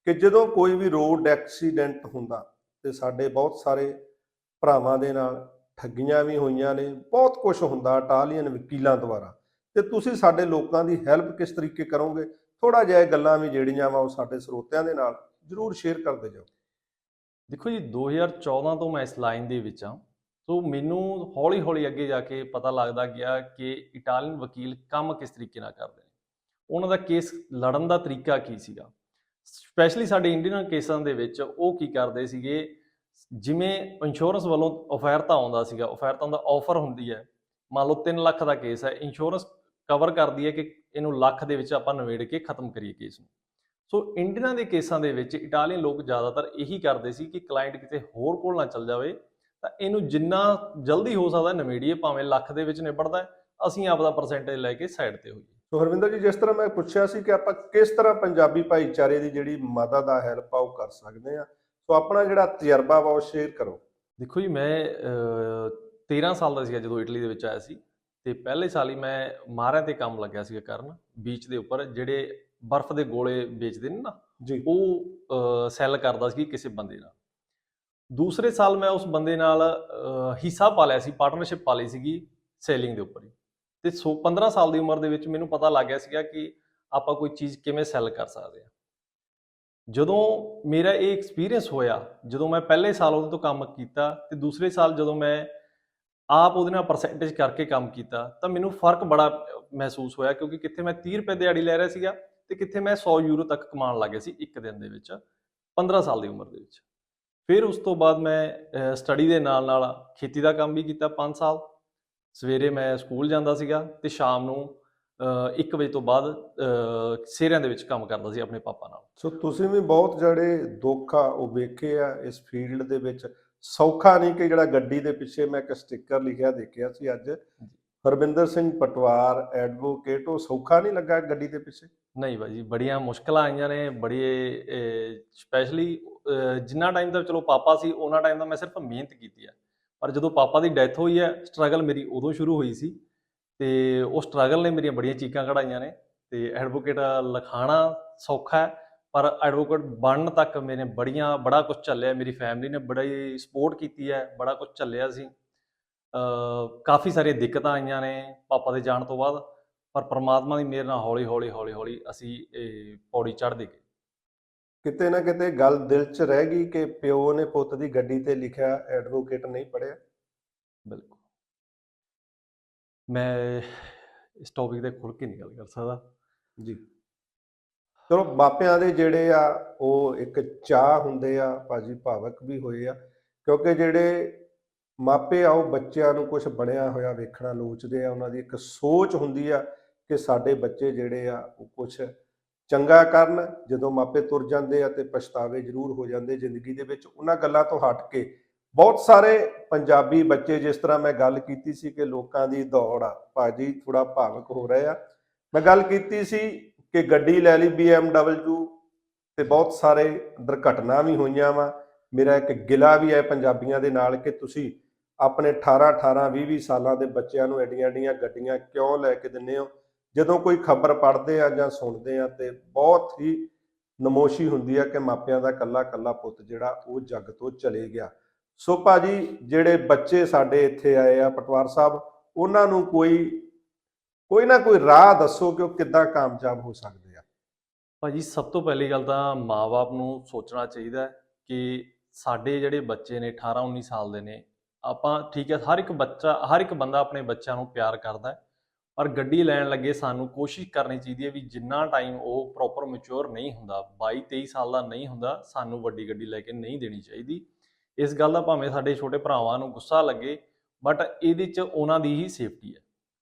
ਕਿ ਜਦੋਂ ਕੋਈ ਵੀ ਰੋਡ ਐਕਸੀਡੈਂਟ ਹੁੰਦਾ ਤੇ ਸਾਡੇ ਬਹੁਤ ਸਾਰੇ ਭਰਾਵਾਂ ਦੇ ਨਾਲ ਠੱਗੀਆਂ ਵੀ ਹੋਈਆਂ ਨੇ ਬਹੁਤ ਕੁਝ ਹੁੰਦਾ ਇਟਾਲੀਅਨ ਵਕੀਲਾਂ ਦੁਆਰਾ। ਤੇ ਤੁਸੀਂ ਸਾਡੇ ਲੋਕਾਂ ਦੀ ਹੈਲਪ ਕਿਸ ਤਰੀਕੇ ਕਰੋਗੇ? ਥੋੜਾ ਜਿਹਾ ਇਹ ਗੱਲਾਂ ਵੀ ਜਿਹੜੀਆਂ ਵਾ ਉਹ ਸਾਡੇ ਸਰੋਤਿਆਂ ਦੇ ਨਾਲ ਜਰੂਰ ਸ਼ੇਅਰ ਕਰਦੇ ਜਾਓ। ਦੇਖੋ ਜੀ 2014 ਤੋਂ ਮੈਂ ਇਸ ਲਾਈਨ ਦੇ ਵਿੱਚ ਹਾਂ। ਸੋ ਮੈਨੂੰ ਹੌਲੀ ਹੌਲੀ ਅੱਗੇ ਜਾ ਕੇ ਪਤਾ ਲੱਗਦਾ ਗਿਆ ਕਿ ਇਟਾਲੀਅਨ ਵਕੀਲ ਕੰਮ ਕਿਸ ਤਰੀਕੇ ਨਾਲ ਕਰਦੇ ਨੇ। ਉਹਨਾਂ ਦਾ ਕੇਸ ਲੜਨ ਦਾ ਤਰੀਕਾ ਕੀ ਸੀਗਾ? ਸਪੈਸ਼ਲੀ ਸਾਡੇ ਇੰਡੀਅਨ ਕੇਸਾਂ ਦੇ ਵਿੱਚ ਉਹ ਕੀ ਕਰਦੇ ਸੀਗੇ? ਜਿਵੇਂ ਇੰਸ਼ੋਰੈਂਸ ਵੱਲੋਂ ਆਫਰ ਆਉਂਦਾ ਸੀਗਾ ਆਫਰ ਦਾ ਆਫਰ ਹੁੰਦੀ ਹੈ। ਮੰਨ ਲਓ 3 ਲੱਖ ਦਾ ਕੇਸ ਹੈ, ਇੰਸ਼ੋਰੈਂਸ ਕਵਰ ਕਰਦੀ ਹੈ ਕਿ ਇਹਨੂੰ ਲੱਖ ਦੇ ਵਿੱਚ ਆਪਾਂ ਨਵੇੜ ਕੇ ਖਤਮ ਕਰੀਏ ਕੇਸ ਨੂੰ। ਸੋ ਇੰਡੀਅਨਾਂ ਦੇ ਕੇਸਾਂ ਦੇ ਵਿੱਚ ਇਟਾਲੀਅਨ ਲੋਕ ਜ਼ਿਆਦਾਤਰ ਇਹੀ ਕਰਦੇ ਸੀ ਕਿ ਕਲਾਇੰਟ ਕਿਤੇ ਹੋਰ ਕੋਲ ਨਾ ਚੱਲ ਜਾਵੇ ਤਾਂ ਇਹਨੂੰ ਜਿੰਨਾ ਜਲਦੀ ਹੋ ਸਕਦਾ ਨਵੇੜੀਏ ਭਾਵੇਂ ਲੱਖ ਦੇ ਵਿੱਚ ਨਿਬੜਦਾ ਅਸੀਂ ਆਪਦਾ ਪਰਸੈਂਟੇਜ ਲੈ ਕੇ ਸਾਈਡ ਤੇ ਹੋਈਏ। ਸੋ ਹਰਵਿੰਦਰ ਜੀ ਜਿਸ ਤਰ੍ਹਾਂ ਮੈਂ ਪੁੱਛਿਆ ਸੀ ਕਿ ਆਪਾਂ ਕਿਸ ਤਰ੍ਹਾਂ ਪੰਜਾਬੀ ਭਾਈਚਾਰੇ ਦੀ ਜਿਹੜੀ ਮਦਦ ਆ ਹੈਲਪ ਆ ਉਹ ਕਰ ਸਕਦੇ ਆ ਸੋ ਆਪਣਾ ਜਿਹੜਾ ਤਜਰਬਾ ਵਾ ਉਹ ਸ਼ੇਅਰ ਕਰੋ। ਦੇਖੋ ਜੀ ਮੈਂ ਅਹ, 13 ਸਾਲ ਦਾ ਸੀਗਾ ਜਦੋਂ ਇਟਲੀ ਦੇ ਵਿੱਚ ਆਇਆ ਸੀ ਤੇ ਪਹਿਲੇ ਸਾਲ ਹੀ ਮੈਂ ਮਾਰਿਆਂ ਤੇ ਕੰਮ ਲੱਗਿਆ ਸੀਗਾ ਕਰਨ ਬੀਚ ਦੇ ਉੱਪਰ ਜਿਹੜੇ ਬਰਫ਼ ਦੇ ਗੋਲੇ ਵੇਚਦੇ ਨੇ ਨਾ ਜੀ। ਉਹ ਸੈੱਲ ਕਰਦਾ ਸੀ ਕਿਸੇ ਬੰਦੇ ਨਾਲ। ਦੂਸਰੇ ਸਾਲ ਮੈਂ ਉਸ ਬੰਦੇ ਨਾਲ ਹਿੱਸਾ ਪਾ ਲਿਆ ਸੀ ਪਾਰਟਨਰਸ਼ਿਪ ਪਾ ਲਈ ਸੀਗੀ ਸੇਲਿੰਗ ਦੇ ਉੱਪਰ ਹੀ। ਤੇ ਸੋ 15 ਸਾਲ ਦੀ ਉਮਰ ਦੇ ਵਿੱਚ ਮੈਨੂੰ ਪਤਾ ਲੱਗ ਗਿਆ ਸੀਗਾ ਕਿ ਆਪਾਂ ਕੋਈ ਚੀਜ਼ ਕਿਵੇਂ ਸੈੱਲ ਕਰ ਸਕਦੇ ਹਾਂ। ਜਦੋਂ ਮੇਰਾ ਇਹ ਐਕਸਪੀਰੀਅੰਸ ਹੋਇਆ, ਜਦੋਂ ਮੈਂ ਪਹਿਲੇ ਸਾਲ ਉਹਦੇ ਤੋਂ ਕੰਮ ਕੀਤਾ ਤੇ ਦੂਸਰੇ ਸਾਲ ਜਦੋਂ ਮੈਂ ਆਪ ਉਹਦੇ ਨਾਲ ਪਰਸੈਂਟੇਜ ਕਰਕੇ ਕੰਮ ਕੀਤਾ, ਤਾਂ ਮੈਨੂੰ ਫ਼ਰਕ ਬੜਾ ਮਹਿਸੂਸ ਹੋਇਆ ਕਿਉਂਕਿ ਕਿੱਥੇ ਮੈਂ 30 ਰੁਪਏ ਦਿਹਾੜੀ ਲੈ ਰਿਹਾ ਸੀਗਾ ਤੇ ਕਿੱਥੇ ਮੈਂ 100 ਯੂਰੋ ਤੱਕ ਕਮਾਉਣ ਲੱਗ ਗਿਆ ਸੀ ਇੱਕ ਦਿਨ ਦੇ ਵਿੱਚ 15 ਸਾਲ ਦੀ ਉਮਰ ਦੇ ਵਿੱਚ। ਫਿਰ ਉਸ ਤੋਂ ਬਾਅਦ ਮੈਂ ਸਟੱਡੀ ਦੇ ਨਾਲ ਨਾਲ ਖੇਤੀ ਦਾ ਕੰਮ ਵੀ ਕੀਤਾ 5 ਸਾਲ। ਸਵੇਰੇ ਮੈਂ ਸਕੂਲ ਜਾਂਦਾ ਸੀਗਾ ਤੇ ਸ਼ਾਮ ਨੂੰ 1 ਵਜੇ ਤੋਂ ਬਾਅਦ ਸੇਰਿਆਂ ਦੇ ਵਿੱਚ ਕੰਮ ਕਰਦਾ ਸੀ ਆਪਣੇ ਪਾਪਾ ਨਾਲ। ਸੋ ਤੁਸੀਂ ਵੀ ਬਹੁਤ ਜਿਹੜੇ ਦੁੱਖ ਆ ਉਹ ਵੇਖੇ ਆ ਇਸ ਫੀਲਡ ਦੇ ਵਿੱਚ। ਸੌਖਾ ਨਹੀਂ ਕਿ ਜਿਹੜਾ ਗੱਡੀ ਦੇ ਪਿੱਛੇ ਮੈਂ ਇੱਕ ਸਟicker ਲਿਖਿਆ ਦੇਖਿਆ ਸੀ ਅੱਜ। ਹਰਵਿੰਦਰ ਸਿੰਘ ਪਟਵਾਰ ਐਡਵੋਕੇਟ ਉਹ ਸੌਖਾ ਨਹੀਂ ਲੱਗਾ ਗੱਡੀ ਦੇ ਪਿੱਛੇ? ਨਹੀਂ ਬਾਜੀ ਬੜੀਆਂ ਮੁਸ਼ਕਲਾਂ ਆਈਆਂ ਨੇ, ਬੜੀ ਸਪੈਸ਼ਲੀ ਜਿੰਨਾ ਟਾਈਮ ਤੱਕ ਚਲੋ ਪਾਪਾ ਸੀ, ਉਹਨਾਂ ਟਾਈਮ ਦਾ ਮੈਂ ਸਿਰਫ ਮਿਹਨਤ ਕੀਤੀ ਹੈ ਪਰ ਜਦੋਂ ਪਾਪਾ ਦੀ ਡੈਥ ਹੋਈ ਹੈ ਸਟਰਗਲ ਮੇਰੀ ਉਦੋਂ ਸ਼ੁਰੂ ਹੋਈ ਸੀ ਤੇ ਉਹ ਸਟਰਗਲ ਨੇ ਮੇਰੀਆਂ ਬੜੀਆਂ ਚੀਕਾਂ ਕਢਾਈਆਂ ਨੇ ਤੇ ਐਡਵੋਕੇਟ ਲਿਖਾਣਾ ਸੌਖਾ ਹੈ, ਪਰ ਐਡਵੋਕੇਟ ਬਣਨ ਤੱਕ ਮੇਰੇ ਬੜੀਆਂ, ਬੜਾ ਕੁਝ ਚੱਲਿਆ, ਮੇਰੀ ਫੈਮਿਲੀ ਨੇ ਬੜੀ ਸਪੋਰਟ ਕੀਤੀ ਹੈ, ਬੜਾ ਕੁਝ ਚੱਲਿਆ ਸੀ। ਕਾਫੀ ਸਾਰੀਆਂ ਦਿੱਕਤਾਂ ਆਈਆਂ ਨੇ ਪਾਪਾ ਦੇ ਜਾਣ ਤੋਂ ਬਾਅਦ। ਪਰ ਪ੍ਰਮਾਤਮਾ ਦੀ ਮਿਹਰ ਨਾਲ ਹੌਲੀ ਹੌਲੀ ਹੌਲੀ ਹੌਲੀ ਅਸੀਂ ਇਹ ਪੌੜੀ ਚੜ੍ਹਦੇ ਗਏ ਕਿਤੇ ਨਾ ਕਿਤੇ ਗੱਲ ਦਿਲ 'ਚ ਰਹਿ ਗਈ ਕਿ ਪਿਓ ਨੇ ਪੁੱਤ ਦੀ ਗੱਡੀ ਤੇ ਲਿਖਿਆ ਐਡਵੋਕੇਟ ਨਹੀਂ ਪੜਿਆ ਬਿਲਕੁਲ। ਮੈਂ ਇਸ ਟੌਪਿਕ ਤੇ ਖੁੱਲ ਕੇ ਨਹੀਂ ਗੱਲ ਕਰ ਸਕਦਾ। ਜੀ। ਚਲੋ ਮਾਪਿਆਂ ਦੇ ਜਿਹੜੇ ਆ ਉਹ ਇੱਕ ਚਾਹ ਹੁੰਦੇ ਆ ਭਾਜੀ ਭਾਵਕ ਵੀ ਹੋਏ ਆ ਕਿਉਂਕਿ ਜਿਹੜੇ ਮਾਪੇ ਆਓ, ਬੱਚਿਆਂ ਨੂੰ ਕੁਝ ਬਣਿਆ ਹੋਇਆ ਵੇਖਣਾ, ਲੋਚਦੇ ਆ, ਉਹਨਾਂ ਦੀ ਇੱਕ ਸੋਚ ਹੁੰਦੀ ਆ ਕਿ ਸਾਡੇ ਬੱਚੇ ਜਿਹੜੇ ਆ, ਉਹ ਕੁਝ ਚੰਗਾ ਕਰਨ, ਜਦੋਂ ਮਾਪੇ ਤੁਰ ਜਾਂਦੇ ਆ ਤੇ ਪਛਤਾਵੇ ਜ਼ਰੂਰ ਹੋ ਜਾਂਦੇ ਜ਼ਿੰਦਗੀ ਦੇ ਵਿੱਚ। ਉਹਨਾਂ ਗੱਲਾਂ ਤੋਂ ਹਟ ਕੇ ਬਹੁਤ ਸਾਰੇ ਪੰਜਾਬੀ ਬੱਚੇ, ਜਿਸ ਤਰ੍ਹਾਂ ਮੈਂ ਗੱਲ ਕੀਤੀ ਸੀ ਕਿ ਲੋਕਾਂ ਦੀ ਦੌੜ ਆ, ਭਾਜੀ ਥੋੜਾ ਭਾਵਕ ਹੋ ਰਹੇ ਆ। ਮੈਂ ਗੱਲ ਕੀਤੀ ਸੀ ਕਿ ਗੱਡੀ ਲੈ ਲਈ BMW ਤੇ ਬਹੁਤ ਸਾਰੇ ਦੁਰਘਟਨਾ ਵੀ ਹੋਈਆਂ ਵਾ। ਮੇਰਾ ਇੱਕ ਗਿਲਾ ਵੀ ਹੈ ਪੰਜਾਬੀਆਂ ਦੇ ਨਾਲ ਕਿ ਤੁਸੀਂ ਆਪਣੇ 18 18 20 20 ਸਾਲਾਂ ਦੇ ਬੱਚਿਆਂ ਨੂੰ ਐਡੀਆਂ ਐਡੀਆਂ ਗੱਡੀਆਂ ਕਿਉਂ ਲੈ ਕੇ ਦਿੰਦੇ ਹੋ? ਜਦੋਂ ਕੋਈ ਖਬਰ ਪੜ੍ਹਦੇ ਆ ਜਾਂ ਸੁਣਦੇ ਆ ਤੇ ਬਹੁਤ ਹੀ ਨਮੋਸ਼ੀ ਹੁੰਦੀ ਆ ਕਿ ਮਾਪਿਆਂ ਦਾ ਕੱਲਾ ਕੱਲਾ ਪੁੱਤ ਜਿਹੜਾ ਉਹ ਜੱਗ ਤੋਂ ਚਲੇ ਗਿਆ। ਸੋ ਭਾਜੀ, ਜਿਹੜੇ ਬੱਚੇ ਸਾਡੇ ਇੱਥੇ ਆਏ ਆ, ਪਟਵਾਰ ਸਾਹਿਬ, ਉਹਨਾਂ ਨੂੰ ਕੋਈ ਕੋਈ ਨਾ ਕੋਈ ਰਾਹ ਦੱਸੋ ਕਿ ਉਹ ਕਿੱਦਾਂ ਕਾਮਯਾਬ ਹੋ ਸਕਦੇ ਆ। ਭਾਜੀ, ਸਭ ਤੋਂ ਪਹਿਲੀ ਗੱਲ ਤਾਂ ਮਾਪੇ ਨੂੰ ਸੋਚਣਾ ਚਾਹੀਦਾ ਕਿ ਸਾਡੇ ਜਿਹੜੇ ਬੱਚੇ ਨੇ 18 19 ਸਾਲ ਦੇ ਨੇ ਆਪਾਂ ਠੀਕ ਹੈ, ਹਰ ਇੱਕ ਬੱਚਾ, ਹਰ ਇੱਕ ਬੰਦਾ ਆਪਣੇ ਬੱਚਿਆਂ ਨੂੰ ਪਿਆਰ ਕਰਦਾ ਹੈ, ਪਰ ਗੱਡੀ ਲੈਣ ਲੱਗੇ ਸਾਨੂੰ ਕੋਸ਼ਿਸ਼ ਕਰਨੀ ਚਾਹੀਦੀ ਹੈ ਵੀ ਜਿੰਨਾ ਟਾਈਮ ਉਹ ਪ੍ਰੋਪਰ ਮੈਚੁਰ ਨਹੀਂ ਹੁੰਦਾ 22 23 ਸਾਲ ਦਾ ਨਹੀਂ ਹੁੰਦਾ, ਸਾਨੂੰ ਵੱਡੀ ਗੱਡੀ ਲੈ ਕੇ ਨਹੀਂ ਦੇਣੀ ਚਾਹੀਦੀ। ਇਸ ਗੱਲ ਦਾ ਭਾਵੇਂ ਸਾਡੇ ਛੋਟੇ ਭਰਾਵਾਂ ਨੂੰ ਗੁੱਸਾ ਲੱਗੇ ਬਟ ਇਹਦੇ ਚ ਉਹਨਾਂ ਦੀ ਹੀ ਸੇਫਟੀ ਹੈ।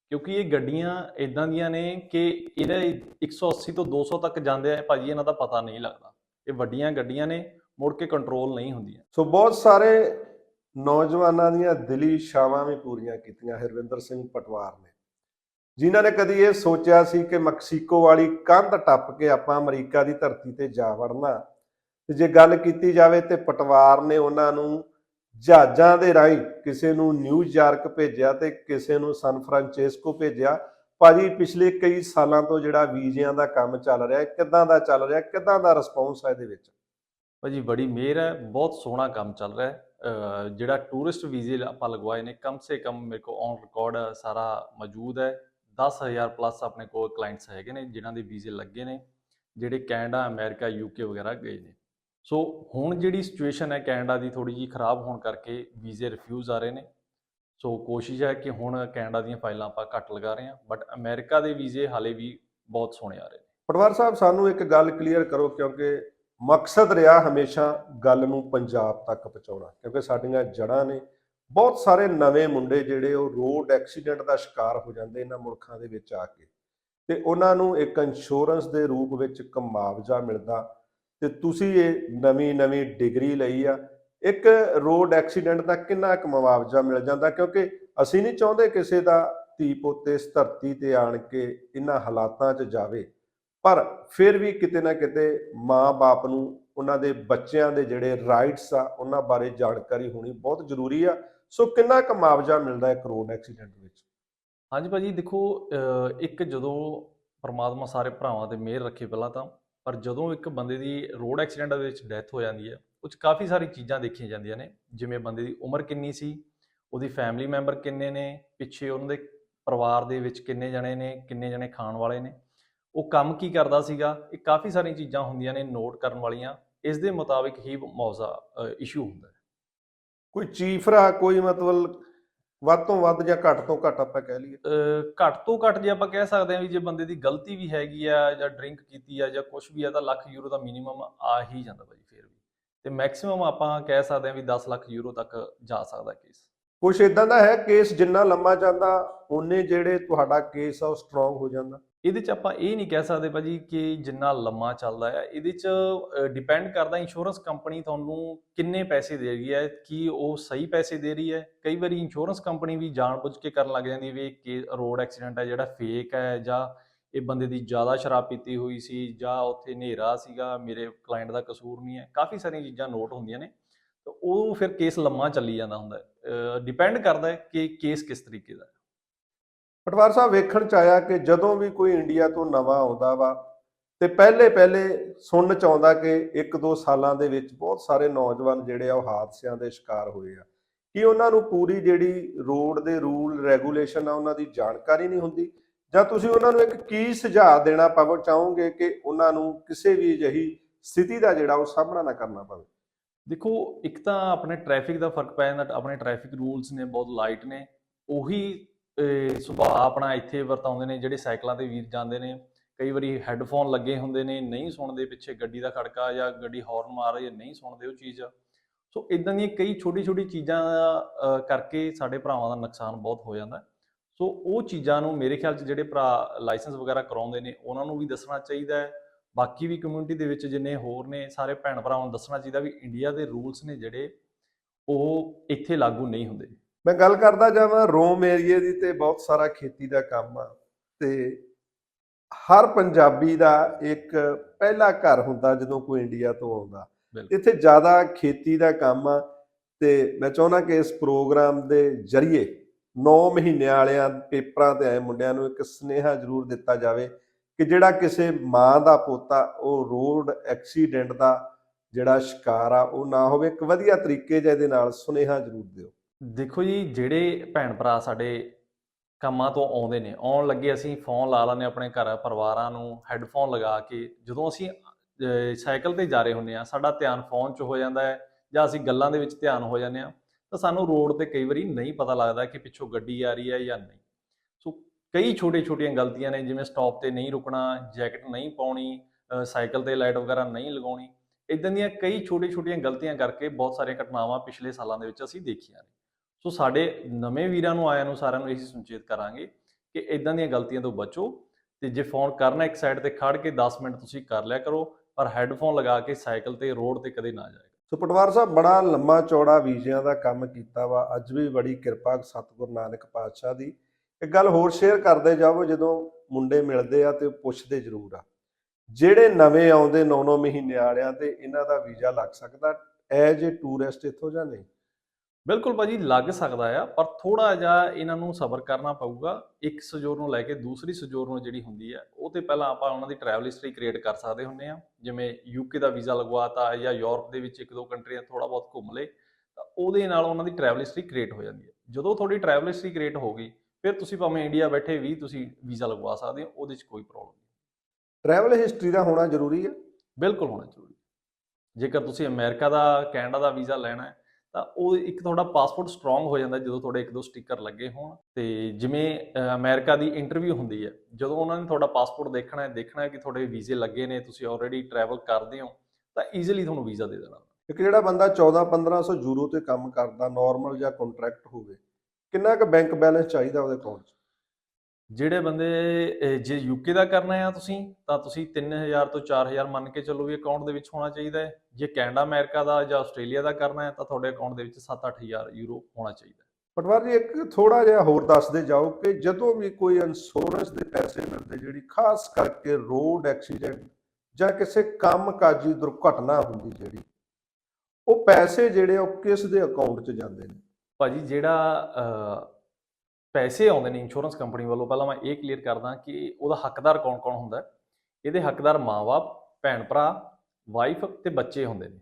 ਕਿਉਂਕਿ ਇਹ ਗੱਡੀਆਂ ਇਦਾਂ ਦੀਆਂ ਨੇ ਕਿ ਇਹਦੇ 180 ਤੋਂ 200 ਤੱਕ ਜਾਂਦੇ ਆ, ਭਾਜੀ ਇਹਨਾਂ ਦਾ ਪਤਾ ਨਹੀਂ ਲੱਗਦਾ। ਇਹ ਵੱਡੀਆਂ ਗੱਡੀਆਂ ਨੇ, ਮੁੜ ਕੇ ਕੰਟਰੋਲ ਨਹੀਂ ਹੁੰਦੀਆਂ। ਸੋ ਬਹੁਤ ਸਾਰੇ ਨੌਜਵਾਨਾਂ ਦੀਆਂ ਦਿਲੀ ਸ਼ਾਵਾਂ ਵੀ ਪੂਰੀਆਂ ਕੀਤੀਆਂ ਹਰਵਿੰਦਰ ਸਿੰਘ ਪਟਵਾਰ ਨੇ। ਜਿਨ੍ਹਾਂ ਨੇ ਕਦੀ ਇਹ ਸੋਚਿਆ ਸੀ ਕਿ ਮੈਕਸੀਕੋ ਵਾਲੀ ਕੰਧ ਟੱਪ ਕੇ ਆਪਾਂ ਅਮਰੀਕਾ ਦੀ ਧਰਤੀ ਤੇ ਜਾ ਵੜਨਾ। ਤੇ ਜੇ ਗੱਲ ਕੀਤੀ ਜਾਵੇ ਤੇ ਪਟਵਾਰ ਨੇ ਉਹਨਾਂ ਨੂੰ ਜਹਾਜ਼ਾਂ ਦੇ ਰਾਹੀਂ ਕਿਸੇ ਨੂੰ ਨਿਊਯਾਰਕ ਭੇਜਿਆ ਤੇ ਕਿਸੇ ਨੂੰ ਸਨ ਫਰਾਂਸਿਸਕੋ ਭੇਜਿਆ। ਭਾਜੀ, ਪਿਛਲੇ ਕਈ ਸਾਲਾਂ ਤੋਂ ਜਿਹੜਾ ਵੀਜ਼ਿਆਂ ਦਾ ਕੰਮ ਚੱਲ ਰਿਹਾ ਹੈ ਕਿੱਦਾਂ ਦਾ ਚੱਲ ਰਿਹਾ, ਕਿੱਦਾਂ ਦਾ ਰਿਸਪੌਂਸ ਹੈ ਇਹਦੇ ਵਿੱਚ? ਭਾਜੀ, ਬੜੀ ਮਿਹਰ ਹੈ, ਬਹੁਤ ਸੋਹਣਾ ਕੰਮ ਚੱਲ ਰਿਹਾ ਹੈ। ਜਿਹੜਾ ਟੂਰਿਸਟ ਵੀਜ਼ੇ ਆਪਾਂ ਲਗਵਾਏ ਨੇ, ਕਮ ਸੇ ਕਮ ਮੇਰੇ ਕੋਲ ਔਨ ਰਿਕਾਰਡ ਸਾਰਾ ਮੌਜੂਦ ਹੈ। 10000 ਪਲੱਸ ਆਪਣੇ ਕੋਲ ਕਲਾਇੰਟਸ ਹੈਗੇ ਨੇ, ਜਿਨ੍ਹਾਂ ਦੇ ਵੀਜ਼ੇ ਲੱਗੇ ਨੇ, ਜਿਹੜੇ ਕੈਨੇਡਾ, ਅਮਰੀਕਾ ਯੂਕੇ ਵਗੈਰਾ ਗਏ ਨੇ। ਸੋ ਹੁਣ ਜਿਹੜੀ ਸਿਚੁਏਸ਼ਨ ਹੈ ਕੈਨੇਡਾ ਦੀ ਥੋੜੀ ਜਿਹੀ ਖਰਾਬ ਹੋਣ ਕਰਕੇ ਵੀਜ਼ੇ ਰਿਫਿਊਜ਼ ਆ ਰਹੇ ਨੇ। ਸੋ ਕੋਸ਼ਿਸ਼ ਹੈ ਕਿ ਹੁਣ ਕੈਨੇਡਾ ਦੀਆਂ ਫਾਈਲਾਂ ਆਪਾਂ ਘੱਟ ਲਗਾ ਰਹੇ ਹਾਂ ਬਟ ਅਮਰੀਕਾ ਦੇ ਵੀਜ਼ੇ ਹਾਲੇ ਵੀ ਬਹੁਤ ਸੋਹਣੇ ਆ ਰਹੇ ਨੇ। ਪਟਵਾਰ ਸਾਹਿਬ, ਸਾਨੂੰ ਇੱਕ ਗੱਲ ਕਲੀਅਰ ਕਰੋ, ਕਿਉਂਕਿ ਮਕਸਦ ਰਿਹਾ ਹਮੇਸ਼ਾ ਗੱਲ ਨੂੰ ਪੰਜਾਬ ਤੱਕ ਪਹੁੰਚਾਉਣਾ, ਕਿਉਂਕਿ ਸਾਡੀਆਂ ਜੜ੍ਹਾਂ ਨੇ ਬਹੁਤ ਸਾਰੇ ਨਵੇਂ ਮੁੰਡੇ ਜਿਹੜੇ ਉਹ ਰੋਡ ਐਕਸੀਡੈਂਟ ਦਾ ਸ਼ਿਕਾਰ ਹੋ ਜਾਂਦੇ ਇਹਨਾਂ ਮੁਲਕਾਂ ਦੇ ਵਿੱਚ ਆ ਕੇ। ਤੇ ਉਹਨਾਂ ਨੂੰ ਇੱਕ ਇੰਸ਼ੋਰੈਂਸ ਦੇ ਰੂਪ ਵਿੱਚ ਇੱਕ ਮੁਆਵਜ਼ਾ ਮਿਲਦਾ ਤੇ ਤੁਸੀਂ ਇਹ ਨਵੀਂ ਨਵੀਂ ਡਿਗਰੀ ਲਈ ਆ, ਇੱਕ ਰੋਡ ਐਕਸੀਡੈਂਟ ਦਾ ਕਿੰਨਾ ਕੁ ਮੁਆਵਜ਼ਾ ਮਿਲ ਜਾਂਦਾ? ਕਿਉਂਕਿ ਅਸੀਂ ਨਹੀਂ ਚਾਹੁੰਦੇ ਕਿਸੇ ਦਾ ਧੀ ਪੁੱਤ ਇਸ ਧਰਤੀ ਤੇ ਆਣ ਕੇ ਇਹਨਾਂ ਹਾਲਾਤਾਂ 'ਚ ਜਾਵੇ। ਪਰ ਫਿਰ ਵੀ ਕਿਤੇ ਨਾ ਕਿਤੇ ਮਾਂ-ਬਾਪ ਨੂੰ ਉਹਨਾਂ ਦੇ ਬੱਚਿਆਂ ਦੇ ਜਿਹੜੇ ਰਾਈਟਸ ਆ, ਉਹਨਾਂ ਬਾਰੇ ਜਾਣਕਾਰੀ ਹੋਣੀ ਬਹੁਤ ਜ਼ਰੂਰੀ ਆ। ਸੋ ਕਿੰਨਾ ਕੁ ਮੁਆਵਜ਼ਾ ਮਿਲਦਾ ਹੈ ਰੋਡ ਐਕਸੀਡੈਂਟ ਵਿੱਚ? ਹਾਂਜੀ ਭਾਜੀ, ਦੇਖੋ ਇੱਕ ਜਦੋਂ ਪਰਮਾਤਮਾ ਸਾਰੇ ਭਰਾਵਾਂ ਤੇ ਮਿਹਰ ਰੱਖੇ ਪਹਿਲਾਂ ਤਾਂ, ਪਰ ਜਦੋਂ ਇੱਕ ਬੰਦੇ ਦੀ ਰੋਡ ਐਕਸੀਡੈਂਟ ਦੇ ਵਿੱਚ ਡੈਥ ਹੋ ਜਾਂਦੀ ਹੈ, ਉਹ 'ਚ ਕਾਫੀ ਸਾਰੀ ਚੀਜ਼ਾਂ ਦੇਖੀਆਂ ਜਾਂਦੀਆਂ ਨੇ। ਜਿਵੇਂ ਬੰਦੇ ਦੀ ਉਮਰ ਕਿੰਨੀ ਸੀ, ਉਹਦੀ ਫੈਮਿਲੀ ਮੈਂਬਰ ਕਿੰਨੇ ਨੇ, ਪਿੱਛੇ ਉਹਨਾਂ ਦੇ ਪਰਿਵਾਰ ਦੇ ਵਿੱਚ ਕਿੰਨੇ ਜਣੇ ਨੇ, ਕਿੰਨੇ ਜਣੇ ਖਾਣ ਵਾਲੇ ਨੇ। ਉਹ ਕੰਮ ਕੀ ਕਰਦਾ ਸੀਗਾ ਇਹ ਕਾਫੀ ਸਾਰੀਆਂ ਚੀਜ਼ਾਂ ਹੁੰਦੀਆਂ ਨੇ ਨੋਟ ਕਰਨ ਵਾਲੀਆਂ ਇਸ ਦੇ ਮੁਤਾਬਿਕ ਹੀ ਮੁਆਵਜ਼ਾ ਇਸ਼ੂ ਹੁੰਦਾ ਹੈ। ਕੋਈ ਚੀਫਰਾ ਕੋਈ ਮਤਲਬ ਵੱਧ ਤੋਂ ਵੱਧ ਜਾਂ ਘੱਟ ਤੋਂ ਘੱਟ ਆਪਾਂ ਕਹਿ ਲਈਏ? ਘੱਟ ਤੋਂ ਘੱਟ ਜੇ ਆਪਾਂ ਕਹਿ ਸਕਦੇ ਹਾਂ ਵੀ ਜੇ ਬੰਦੇ ਦੀ ਗਲਤੀ ਵੀ ਹੈਗੀ ਆ ਜਾਂ ਡਰਿੰਕ ਕੀਤੀ ਆ ਜਾਂ ਕੁਝ ਵੀ ਆ ਤਾਂ ਲੱਖ ਯੂਰੋ ਦਾ ਮਿਨੀਮਮ ਆ ਹੀ ਜਾਂਦਾ ਭਾਜੀ ਫੇਰ ਵੀ। ਤੇ ਮੈਕਸਿਮਮ ਆਪਾਂ ਕਹਿ ਸਕਦੇ ਹਾਂ ਵੀ 10 ਲੱਖ ਯੂਰੋ ਤੱਕ ਜਾ ਸਕਦਾ ਕੇਸ ਕੁਝ ਇਦਾਂ ਦਾ ਹੈ ਕੇਸ ਜਿੰਨਾ ਲੰਮਾ ਜਾਂਦਾ ਉਹਨੇ ਜਿਹੜੇ ਤੁਹਾਡਾ ਕੇਸ ਆ ਉਹ ਸਟਰੋਂਗ ਹੋ ਜਾਂਦਾ। ਇਹਦੇ ਚ ਆਪਾਂ ਇਹ ਨਹੀਂ ਕਹਿ ਸਕਦੇ ਭਾਜੀ ਕਿ ਜਿੰਨਾ ਲੰਮਾ ਚੱਲਦਾ ਆ। ਇਹਦੇ ਚ ਡਿਪੈਂਡ ਕਰਦਾ ਇੰਸ਼ੋਰੈਂਸ ਕੰਪਨੀ ਤੁਹਾਨੂੰ ਕਿੰਨੇ ਪੈਸੇ ਦੇ ਰਹੀ ਹੈ, ਕਿ ਉਹ ਸਹੀ ਪੈਸੇ ਦੇ ਰਹੀ ਹੈ। ਕਈ ਵਾਰੀ ਇੰਸ਼ੋਰੈਂਸ ਕੰਪਨੀ ਵੀ ਜਾਣਬੁੱਝ ਕੇ ਕਰਨ ਲੱਗ ਜਾਂਦੀ ਵੀ ਇਹ ਰੋਡ ਐਕਸੀਡੈਂਟ ਹੈ ਜਿਹੜਾ ਫੇਕ ਹੈ ਜਾਂ ਇਹ ਬੰਦੇ ਦੀ ਜ਼ਿਆਦਾ ਸ਼ਰਾਬ ਪੀਤੀ ਹੋਈ ਸੀ ਜਾਂ ਉੱਥੇ ਹਨੇਰਾ ਸੀਗਾ, ਮੇਰੇ ਕਲਾਇੰਟ ਦਾ ਕਸੂਰ ਨਹੀਂ ਹੈ। ਕਾਫੀ ਸਾਰੀਆਂ ਚੀਜ਼ਾਂ ਨੋਟ ਹੁੰਦੀਆਂ ਨੇ। ਤਾਂ ਉਹ ਫਿਰ ਕੇਸ ਲੰਮਾ ਚੱਲੀ ਜਾਂਦਾ ਹੁੰਦਾ ਡਿਪੈਂਡ ਕਰਦਾ ਹੈ ਕਿ ਕੇਸ ਕਿਸ ਤਰੀਕੇ ਦਾ ਪਟਵਾਰ ਸਾਹਿਬ, ਵੇਖਣ ਚ ਆਇਆ ਕਿ ਜਦੋਂ ਵੀ ਕੋਈ ਇੰਡੀਆ ਤੋਂ ਨਵਾਂ ਆਉਂਦਾ ਵਾ, ਤੇ ਪਹਿਲੇ ਪਹਿਲੇ ਸੁਣਨ ਚ ਆਉਂਦਾ ਕਿ ਇੱਕ ਦੋ ਸਾਲਾਂ ਦੇ ਵਿੱਚ ਬਹੁਤ ਸਾਰੇ ਨੌਜਵਾਨ ਜਿਹੜੇ ਆ ਉਹ ਹਾਦਸਿਆਂ ਦੇ ਸ਼ਿਕਾਰ ਹੋਏ ਆ। ਕਿ ਉਹਨਾਂ ਨੂੰ ਪੂਰੀ ਜਿਹੜੀ ਰੋਡ ਦੇ ਰੂਲ, ਰੈਗੂਲੇਸ਼ਨ ਆ, ਉਹਨਾਂ ਦੀ ਜਾਣਕਾਰੀ ਨਹੀਂ ਹੁੰਦੀ? ਜਾਂ ਤੁਸੀਂ ਉਹਨਾਂ ਨੂੰ ਇੱਕ ਕੀ ਸੁਝਾਅ ਦੇਣਾ ਪਵ, ਚਾਹੋਗੇ ਕਿ ਉਹਨਾਂ ਨੂੰ ਕਿਸੇ ਵੀ ਅਜਿਹੀ ਸਥਿਤੀ ਦਾ ਜਿਹੜਾ ਉਹ ਸਾਹਮਣਾ ਨਾ ਕਰਨਾ ਪਵੇ? ਦੇਖੋ, ਇੱਕ ਤਾਂ ਆਪਣੇ ਟ੍ਰੈਫਿਕ ਦਾ ਫ਼ਰਕ ਪੈ ਜਾਂਦਾ, ਆਪਣੇ ਟ੍ਰੈਫਿਕ ਰੂਲਸ ਨੇ, ਬਹੁਤ ਲਾਈਟ ਨੇ, ਉਹੀ ਸੁਭਾਅ ਆਪਣਾ ਇੱਥੇ ਵਰਤਾਉਂਦੇ ਨੇ, ਜਿਹੜੇ ਸਾਈਕਲਾਂ ਤੇ ਵੀਰ ਜਾਂਦੇ ਨੇ, ਕਈ ਵਾਰੀ ਹੈੱਡਫੋਨ ਲੱਗੇ ਹੁੰਦੇ ਨੇ, ਨਹੀਂ ਸੁਣਦੇ ਪਿੱਛੇ ਗੱਡੀ ਦਾ ਖੜਕਾ ਜਾਂ ਗੱਡੀ ਹਾਰਨ ਮਾਰ ਰਹੀ ਹੈ, ਨਹੀਂ ਸੁਣਦੇ ਉਹ ਚੀਜ਼। ਸੋ ਇਦਾਂ ਦੀਆਂ ਕਈ ਛੋਟੀ ਛੋਟੀ ਚੀਜ਼ਾਂ ਕਰਕੇ ਸਾਡੇ ਭਰਾਵਾਂ ਦਾ ਨੁਕਸਾਨ ਬਹੁਤ ਹੋ ਜਾਂਦਾ। ਸੋ ਉਹ ਚੀਜ਼ਾਂ ਨੂੰ ਮੇਰੇ ਖਿਆਲ 'ਚ ਜਿਹੜੇ ਭਰਾ ਲਾਇਸੈਂਸ ਵਗੈਰਾ ਕਰਾਉਂਦੇ ਨੇ, ਉਹਨਾਂ ਨੂੰ ਵੀ ਦੱਸਣਾ ਚਾਹੀਦਾ ਹੈ। ਬਾਕੀ ਵੀ ਕਮਿਊਨਿਟੀ ਦੇ ਵਿੱਚ ਜਿੰਨੇ ਹੋਰ ਨੇ, ਸਾਰੇ ਭੈਣ ਭਰਾਵਾਂ ਨੂੰ ਦੱਸਣਾ ਚਾਹੀਦਾ ਵੀ ਇੰਡੀਆ ਦੇ ਰੂਲਸ ਨੇ ਜਿਹੜੇ, ਉਹ ਇੱਥੇ ਲਾਗੂ ਨਹੀਂ ਹੁੰਦੇ। ਮੈਂ ਗੱਲ ਕਰਦਾ ਜਾਵਾਂ ਰੋਮ ਏਰੀਏ ਦੀ ਤੇ ਬਹੁਤ ਸਾਰਾ ਖੇਤੀ ਦਾ ਕੰਮ ਆ ਤੇ ਹਰ ਪੰਜਾਬੀ ਦਾ ਇੱਕ ਪਹਿਲਾ ਘਰ ਹੁੰਦਾ ਜਦੋਂ ਕੋਈ ਇੰਡੀਆ ਤੋਂ ਆਉਂਦਾ। ਇੱਥੇ ਜ਼ਿਆਦਾ ਖੇਤੀ ਦਾ ਕੰਮ ਆ ਤੇ ਮੈਂ ਚਾਹੁੰਦਾ ਕਿ ਇਸ ਪ੍ਰੋਗਰਾਮ ਦੇ ਜ਼ਰੀਏ 9 ਮਹੀਨਿਆਂ ਵਾਲਿਆਂ ਪੇਪਰਾਂ ਤੇ ਆਏ ਮੁੰਡਿਆਂ ਨੂੰ ਇੱਕ ਸੁਨੇਹਾ ਜ਼ਰੂਰ ਦਿੱਤਾ ਜਾਵੇ ਕਿ ਜਿਹੜਾ ਕਿਸੇ ਮਾਂ ਦਾ ਪੋਤਾ ਉਹ ਰੋਡ ਐਕਸੀਡੈਂਟ ਦਾ ਜਿਹੜਾ ਸ਼ਿਕਾਰ ਆ ਉਹ ਨਾ ਹੋਵੇ। ਇੱਕ ਵਧੀਆ ਤਰੀਕੇ ਜਿਹੇ ਦੇ ਨਾਲ ਸੁਨੇਹਾ ਜ਼ਰੂਰ ਦਿਓ। ਦੇਖੋ ਜੀ, ਜਿਹੜੇ ਭੈਣ ਭਰਾ ਸਾਡੇ ਕੰਮਾਂ ਤੋਂ ਆਉਂਦੇ ਨੇ, ਆਉਣ ਲੱਗੇ ਅਸੀਂ ਫੋਨ ਲਾ ਲੈਂਦੇ ਆਪਣੇ ਘਰ ਪਰਿਵਾਰਾਂ ਨੂੰ ਹੈੱਡਫੋਨ ਲਗਾ ਕੇ, ਜਦੋਂ ਅਸੀਂ ਸਾਈਕਲ ਤੇ ਜਾ ਰਹੇ ਹੁੰਦੇ ਆ ਸਾਡਾ ਧਿਆਨ ਫੋਨ 'ਚ ਹੋ ਜਾਂਦਾ ਹੈ ਜਾਂ ਅਸੀਂ ਗੱਲਾਂ ਦੇ ਵਿੱਚ ਧਿਆਨ ਹੋ ਜਾਂਦੇ ਆ ਤਾਂ ਸਾਨੂੰ ਰੋਡ ਤੇ ਕਈ ਵਾਰੀ ਨਹੀਂ ਪਤਾ ਲੱਗਦਾ ਕਿ ਪਿੱਛੋਂ ਗੱਡੀ ਆ ਰਹੀ ਹੈ ਜਾਂ ਨਹੀਂ। ਸੋ, ਕਈ ਛੋਟੇ-ਛੋਟੀਆਂ ਗਲਤੀਆਂ ਨੇ, ਜਿਵੇਂ ਸਟਾਪ ਤੇ ਨਹੀਂ ਰੁਕਣਾ ਜੈਕਟ ਨਹੀਂ ਪਾਉਣੀ ਸਾਈਕਲ ਤੇ ਲਾਈਟ ਵਗੈਰਾ ਨਹੀਂ ਲਗਾਉਣੀ ਇਦਾਂ ਦੀਆਂ ਕਈ ਛੋਟੀਆਂ-ਛੋਟੀਆਂ ਗਲਤੀਆਂ ਕਰਕੇ ਬਹੁਤ ਸਾਰੀਆਂ ਘਟਨਾਵਾਂ ਪਿਛਲੇ ਸਾਲਾਂ ਦੇ ਵਿੱਚ ਅਸੀਂ ਦੇਖੀਆਂ ਨੇ। ਸੋ ਸਾਡੇ ਨਵੇਂ ਵੀਰਾਂ ਨੂੰ, ਆਇਆਂ ਨੂੰ ਸਾਰਿਆਂ ਨੂੰ ਇਹੀ ਸੁਚੇਤ ਕਰਾਂਗੇ ਕਿ ਇਦਾਂ ਦੀਆਂ ਗਲਤੀਆਂ ਤੋਂ ਬਚੋ ਤੇ ਜੇ ਫੋਨ ਕਰਨਾ ਇੱਕ ਸਾਈਡ ਤੇ ਖੜ ਕੇ 10 ਮਿੰਟ ਤੁਸੀਂ ਕਰ ਲਿਆ ਕਰੋ, ਪਰ ਹੈੱਡਫੋਨ ਲਗਾ ਕੇ ਸਾਈਕਲ ਤੇ, ਰੋਡ ਤੇ ਕਦੇ ਨਾ ਜਾਇਆ ਸੋ ਪਟਵਾਰ ਸਾਹਿਬ, ਬੜਾ ਲੰਮਾ ਚੌੜਾ ਵੀਜ਼ਿਆਂ ਦਾ ਕੰਮ ਕੀਤਾ ਵਾ। ਅੱਜ ਵੀ ਬੜੀ ਕਿਰਪਾ ਸਤਿਗੁਰ ਨਾਨਕ ਪਾਤਸ਼ਾਹ ਦੀ। ਇੱਕ ਗੱਲ ਹੋਰ ਸ਼ੇਅਰ ਕਰਦੇ ਜਾਵੋ, ਜਦੋਂ ਮੁੰਡੇ ਮਿਲਦੇ ਆ ਤੇ ਪੁੱਛਦੇ ਜ਼ਰੂਰ ਆ। ਜਿਹੜੇ ਨਵੇਂ ਆਉਂਦੇ 9-9 ਮਹੀਨੇ ਵਾਲਿਆਂ ਤੇ, ਇਹਨਾਂ ਦਾ ਵੀਜ਼ਾ ਲੱਗ ਸਕਦਾ? ਐਜ ਏ ਟੂਰਿਸਟ ਇੱਥੋਂ ਜਾਂ ਨਹੀਂ? ਬਿਲਕੁਲ ਭਾਜੀ ਲੱਗ ਸਕਦਾ ਆ ਪਰ ਥੋੜਾ ਜਿਹਾ ਇਹਨਾਂ ਨੂੰ ਸਬਰ ਕਰਨਾ ਪਊਗਾ। ਇੱਕ ਸਜੋਰ ਨੂੰ ਲੈ ਕੇ ਦੂਸਰੀ ਸਜੋਰ ਨੂੰ ਜਿਹੜੀ ਹੁੰਦੀ ਹੈ ਉਹ ਤੇ ਪਹਿਲਾਂ ਆਪਾਂ ਉਹਨਾਂ ਦੀ ਟਰੈਵਲ ਹਿਸਟਰੀ ਕ੍ਰੀਏਟ ਕਰ ਸਕਦੇ ਹੁੰਨੇ ਆ। ਜਿਵੇਂ ਯੂਕੇ ਦਾ ਵੀਜ਼ਾ ਲਗਵਾਤਾ ਜਾਂ ਯੂਰਪ ਦੇ ਵਿੱਚ ਇੱਕ ਦੋ ਕੰਟਰੀਆਂ ਥੋੜਾ ਬਹੁਤ ਘੁੰਮ ਲਏ ਤਾਂ ਉਹਦੇ ਨਾਲ ਉਹਨਾਂ ਦੀ ਟਰੈਵਲ ਹਿਸਟਰੀ ਕ੍ਰੀਏਟ ਹੋ ਜਾਂਦੀ ਹੈ ਜਦੋਂ ਤੁਹਾਡੀ ਟਰੈਵਲ ਹਿਸਟਰੀ ਕ੍ਰੀਏਟ ਹੋ ਗਈ ਫਿਰ ਤੁਸੀਂ ਭਾਵੇਂ ਇੰਡੀਆ ਬੈਠੇ ਵੀ ਤੁਸੀਂ ਵੀਜ਼ਾ ਲਗਵਾ ਸਕਦੇ ਹੋ ਉਹਦੇ 'ਚ ਕੋਈ ਪ੍ਰੋਬਲਮ ਨਹੀਂ। ਟਰੈਵਲ ਹਿਸਟਰੀ ਦਾ ਹੋਣਾ ਜ਼ਰੂਰੀ ਹੈ ਬਿਲਕੁਲ ਹੋਣਾ ਜ਼ਰੂਰੀ। ਜੇਕਰ ਤੁਸੀਂ ਅਮਰੀਕਾ ਦਾ ਕੈਨੇਡਾ ਦਾ ਵੀਜ਼ਾ ਲੈਣਾ ਹੈ ਤਾਂ ਉਹ ਇੱਕ ਤੁਹਾਡਾ ਪਾਸਪੋਰਟ ਸਟਰੋਂਗ ਹੋ ਜਾਂਦਾ ਜਦੋਂ ਤੁਹਾਡੇ ਇੱਕ ਦੋ ਸਟicker ਲੱਗੇ ਹੋਣ। ਤੇ ਜਿਵੇਂ ਅ, ਅਮਰੀਕਾ ਦੀ ਇੰਟਰਵਿਊ ਹੁੰਦੀ ਹੈ ਜਦੋਂ ਉਹਨਾਂ ਨੇ ਤੁਹਾਡਾ ਪਾਸਪੋਰਟ ਦੇਖਣਾ ਹੈ ਦੇਖਣਾ ਹੈ ਕਿ ਤੁਹਾਡੇ ਵੀਜ਼ੇ ਲੱਗੇ ਨੇ ਤੁਸੀਂ ਆਲਰੇਡੀ ਟਰੈਵਲ ਕਰਦੇ ਹੋ ਤਾਂ ਈਜ਼ੀਲੀ ਤੁਹਾਨੂੰ ਵੀਜ਼ਾ ਦੇ ਦੇਣਾ। ਇੱਕ ਜਿਹੜਾ ਬੰਦਾ 14-1500 ਯੂਰੋ ਤੇ ਕੰਮ ਕਰਦਾ ਨਾਰਮਲ ਜਾਂ ਕੰਟਰੈਕਟ ਹੋਵੇ ਕਿੰਨਾ ਕੁ ਬੈਂਕ ਬੈਲੈਂਸ ਚਾਹੀਦਾ ਉਹਦੇ ਅਕਾਊਂਟ 'ਚ? ਜਿਹੜੇ ਬੰਦੇ ਜੇ ਯੂਕੇ ਦਾ ਕਰਨਾ ਆ ਤੁਸੀਂ ਤਾਂ ਤੁਸੀਂ 3000 ਤੋਂ 4000 ਮੰਨ ਕੇ ਚੱਲੋ ਵੀ ਅਕਾਊਂਟ ਦੇ ਵਿੱਚ ਹੋਣਾ ਚਾਹੀਦਾ ਹੈ। ਜੇ ਕੈਨੇਡਾ ਅਮਰੀਕਾ ਦਾ ਜਾਂ ਆਸਟ੍ਰੇਲੀਆ ਦਾ ਕਰਨਾ ਹੈ ਤਾਂ ਤੁਹਾਡੇ ਅਕਾਊਂਟ ਦੇ ਵਿੱਚ 7-8000 ਯੂਰੋ ਹੋਣਾ ਚਾਹੀਦਾ ਹੈ। ਪਟਵਾਰ ਜੀ ਇੱਕ ਥੋੜਾ ਜਿਹਾ ਹੋਰ ਦੱਸਦੇ ਜਾਓ ਕਿ ਜਦੋਂ ਵੀ ਕੋਈ ਇੰਸ਼ੋਰੈਂਸ ਦੇ ਪੈਸੇ ਮਿਲਦੇ ਜਿਹੜੀ ਖਾਸ ਕਰਕੇ ਰੋਡ ਐਕਸੀਡੈਂਟ ਜਾਂ ਕਿਸੇ ਕੰਮਕਾਜੀ ਦੁਰਘਟਨਾ ਹੁੰਦੀ ਜਿਹੜੀ ਉਹ ਪੈਸੇ ਜਿਹੜੇ ਉਹ ਕਿਸ ਦੇ ਅਕਾਊਂਟ 'ਚ ਜਾਂਦੇ ਨੇ? ਭਾਜੀ ਜਿਹੜਾ ਪੈਸੇ ਆਉਂਦੇ ਨੇ ਇੰਸ਼ੋਰੈਂਸ ਕੰਪਨੀ ਵੱਲੋਂ, ਪਹਿਲਾਂ ਮੈਂ ਇਹ ਕਲੀਅਰ ਕਰਦਾ ਕਿ ਉਹਦਾ ਹੱਕਦਾਰ ਕੌਣ-ਕੌਣ ਹੁੰਦਾ ਹੈ। ਇਹਦੇ ਹੱਕਦਾਰ ਮਾਂ-ਬਾਪ ਭੈਣ ਭਰਾ ਵਾਈਫ ਤੇ ਬੱਚੇ ਹੁੰਦੇ ਨੇ।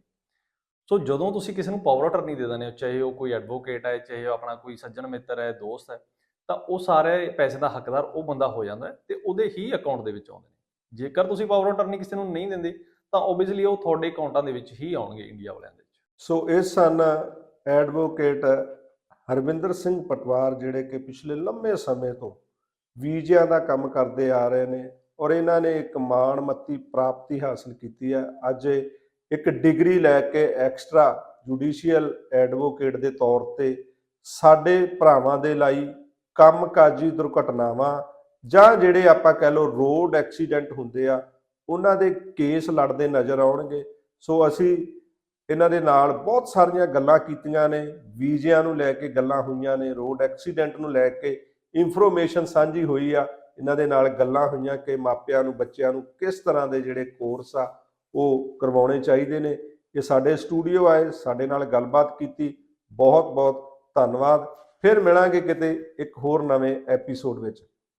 ਸੋ ਜਦੋਂ ਤੁਸੀਂ ਕਿਸੇ ਨੂੰ ਪਾਵਰ ਅਟਰਨੀ ਦੇ ਦਿੰਦੇ ਹੋ, ਚਾਹੇ ਉਹ ਕੋਈ ਐਡਵੋਕੇਟ ਹੈ, ਚਾਹੇ ਉਹ ਆਪਣਾ ਕੋਈ ਸੱਜਣ ਮਿੱਤਰ ਹੈ, ਦੋਸਤ ਹੈ, ਤਾਂ ਉਹ ਸਾਰੇ ਪੈਸੇ ਦਾ ਹੱਕਦਾਰ ਉਹ ਬੰਦਾ ਹੋ ਜਾਂਦਾ ਹੈ ਤੇ ਉਹਦੇ ਹੀ ਅਕਾਊਂਟ ਦੇ ਵਿੱਚ ਆਉਂਦੇ ਨੇ। ਜੇਕਰ ਤੁਸੀਂ ਪਾਵਰ ਅਟਰਨੀ ਕਿਸੇ ਨੂੰ ਨਹੀਂ ਦਿੰਦੇ, ਤਾਂ ਓਬਵੀਅਸਲੀ ਉਹ ਤੁਹਾਡੇ ਅਕਾਊਂਟਾਂ ਦੇ ਵਿੱਚ ਹੀ ਆਉਣਗੇ ਇੰਡੀਆ ਵਾਲਿਆਂ ਦੇ ਵਿੱਚ। ਸੋ ਇਹ ਸਨ ਐਡਵੋਕੇਟ ਹਰਵਿੰਦਰ ਸਿੰਘ ਪਟਵਾਰ ਜਿਹੜੇ ਕਿ ਪਿਛਲੇ ਲੰਮੇ ਸਮੇਂ ਤੋਂ ਵੀਜ਼ਿਆਂ ਦਾ ਕੰਮ ਕਰਦੇ ਆ ਰਹੇ ਨੇ ਔਰ ਇਹਨਾਂ ਨੇ ਇੱਕ ਮਾਣਮੱਤੀ ਪ੍ਰਾਪਤੀ ਹਾਸਲ ਕੀਤੀ ਹੈ। ਅੱਜ ਇੱਕ ਡਿਗਰੀ ਲੈ ਕੇ ਐਕਸਟਰਾ ਜੁਡੀਸ਼ੀਅਲ ਐਡਵੋਕੇਟ ਦੇ ਤੌਰ ਤੇ ਸਾਡੇ ਭਰਾਵਾਂ ਦੇ ਲਈ ਕੰਮਕਾਜੀ ਦੁਰਘਟਨਾਵਾਂ ਜਾਂ ਜਿਹੜੇ ਆਪਾਂ ਕਹਿ ਲਓ ਰੋਡ ਐਕਸੀਡੈਂਟ ਹੁੰਦੇ ਆ, ਉਹਨਾਂ ਦੇ ਕੇਸ ਲੜਦੇ ਨਜ਼ਰ ਆਉਣਗੇ। ਸੋ ਅਸੀਂ ਇਹਨਾਂ ਦੇ ਨਾਲ ਬਹੁਤ ਸਾਰੀਆਂ ਗੱਲਾਂ ਕੀਤੀਆਂ ਨੇ, ਵੀਜ਼ਿਆਂ ਨੂੰ ਲੈ ਕੇ ਗੱਲਾਂ ਹੋਈਆਂ ਨੇ, ਰੋਡ ਐਕਸੀਡੈਂਟ ਨੂੰ ਲੈ ਕੇ ਇਨਫੋਰਮੇਸ਼ਨ ਸਾਂਝੀ ਹੋਈ ਆ। ਇਹਨਾਂ ਦੇ ਨਾਲ ਗੱਲਾਂ ਹੋਈਆਂ ਕਿ ਮਾਪਿਆਂ ਨੂੰ, ਬੱਚਿਆਂ ਨੂੰ ਕਿਸ ਤਰ੍ਹਾਂ ਦੇ ਜਿਹੜੇ ਕੋਰਸ ਆ, ਉਹ ਕਰਵਾਉਣੇ ਚਾਹੀਦੇ ਨੇ। ਇਹ ਸਾਡੇ ਸਟੂਡੀਓ ਆਏ, ਸਾਡੇ ਨਾਲ ਗੱਲਬਾਤ ਕੀਤੀ। ਬਹੁਤ ਬਹੁਤ ਧੰਨਵਾਦ। ਫਿਰ ਮਿਲਾਂਗੇ ਕਿਤੇ ਇੱਕ ਹੋਰ ਨਵੇਂ ਐਪੀਸੋਡ ਵਿੱਚ।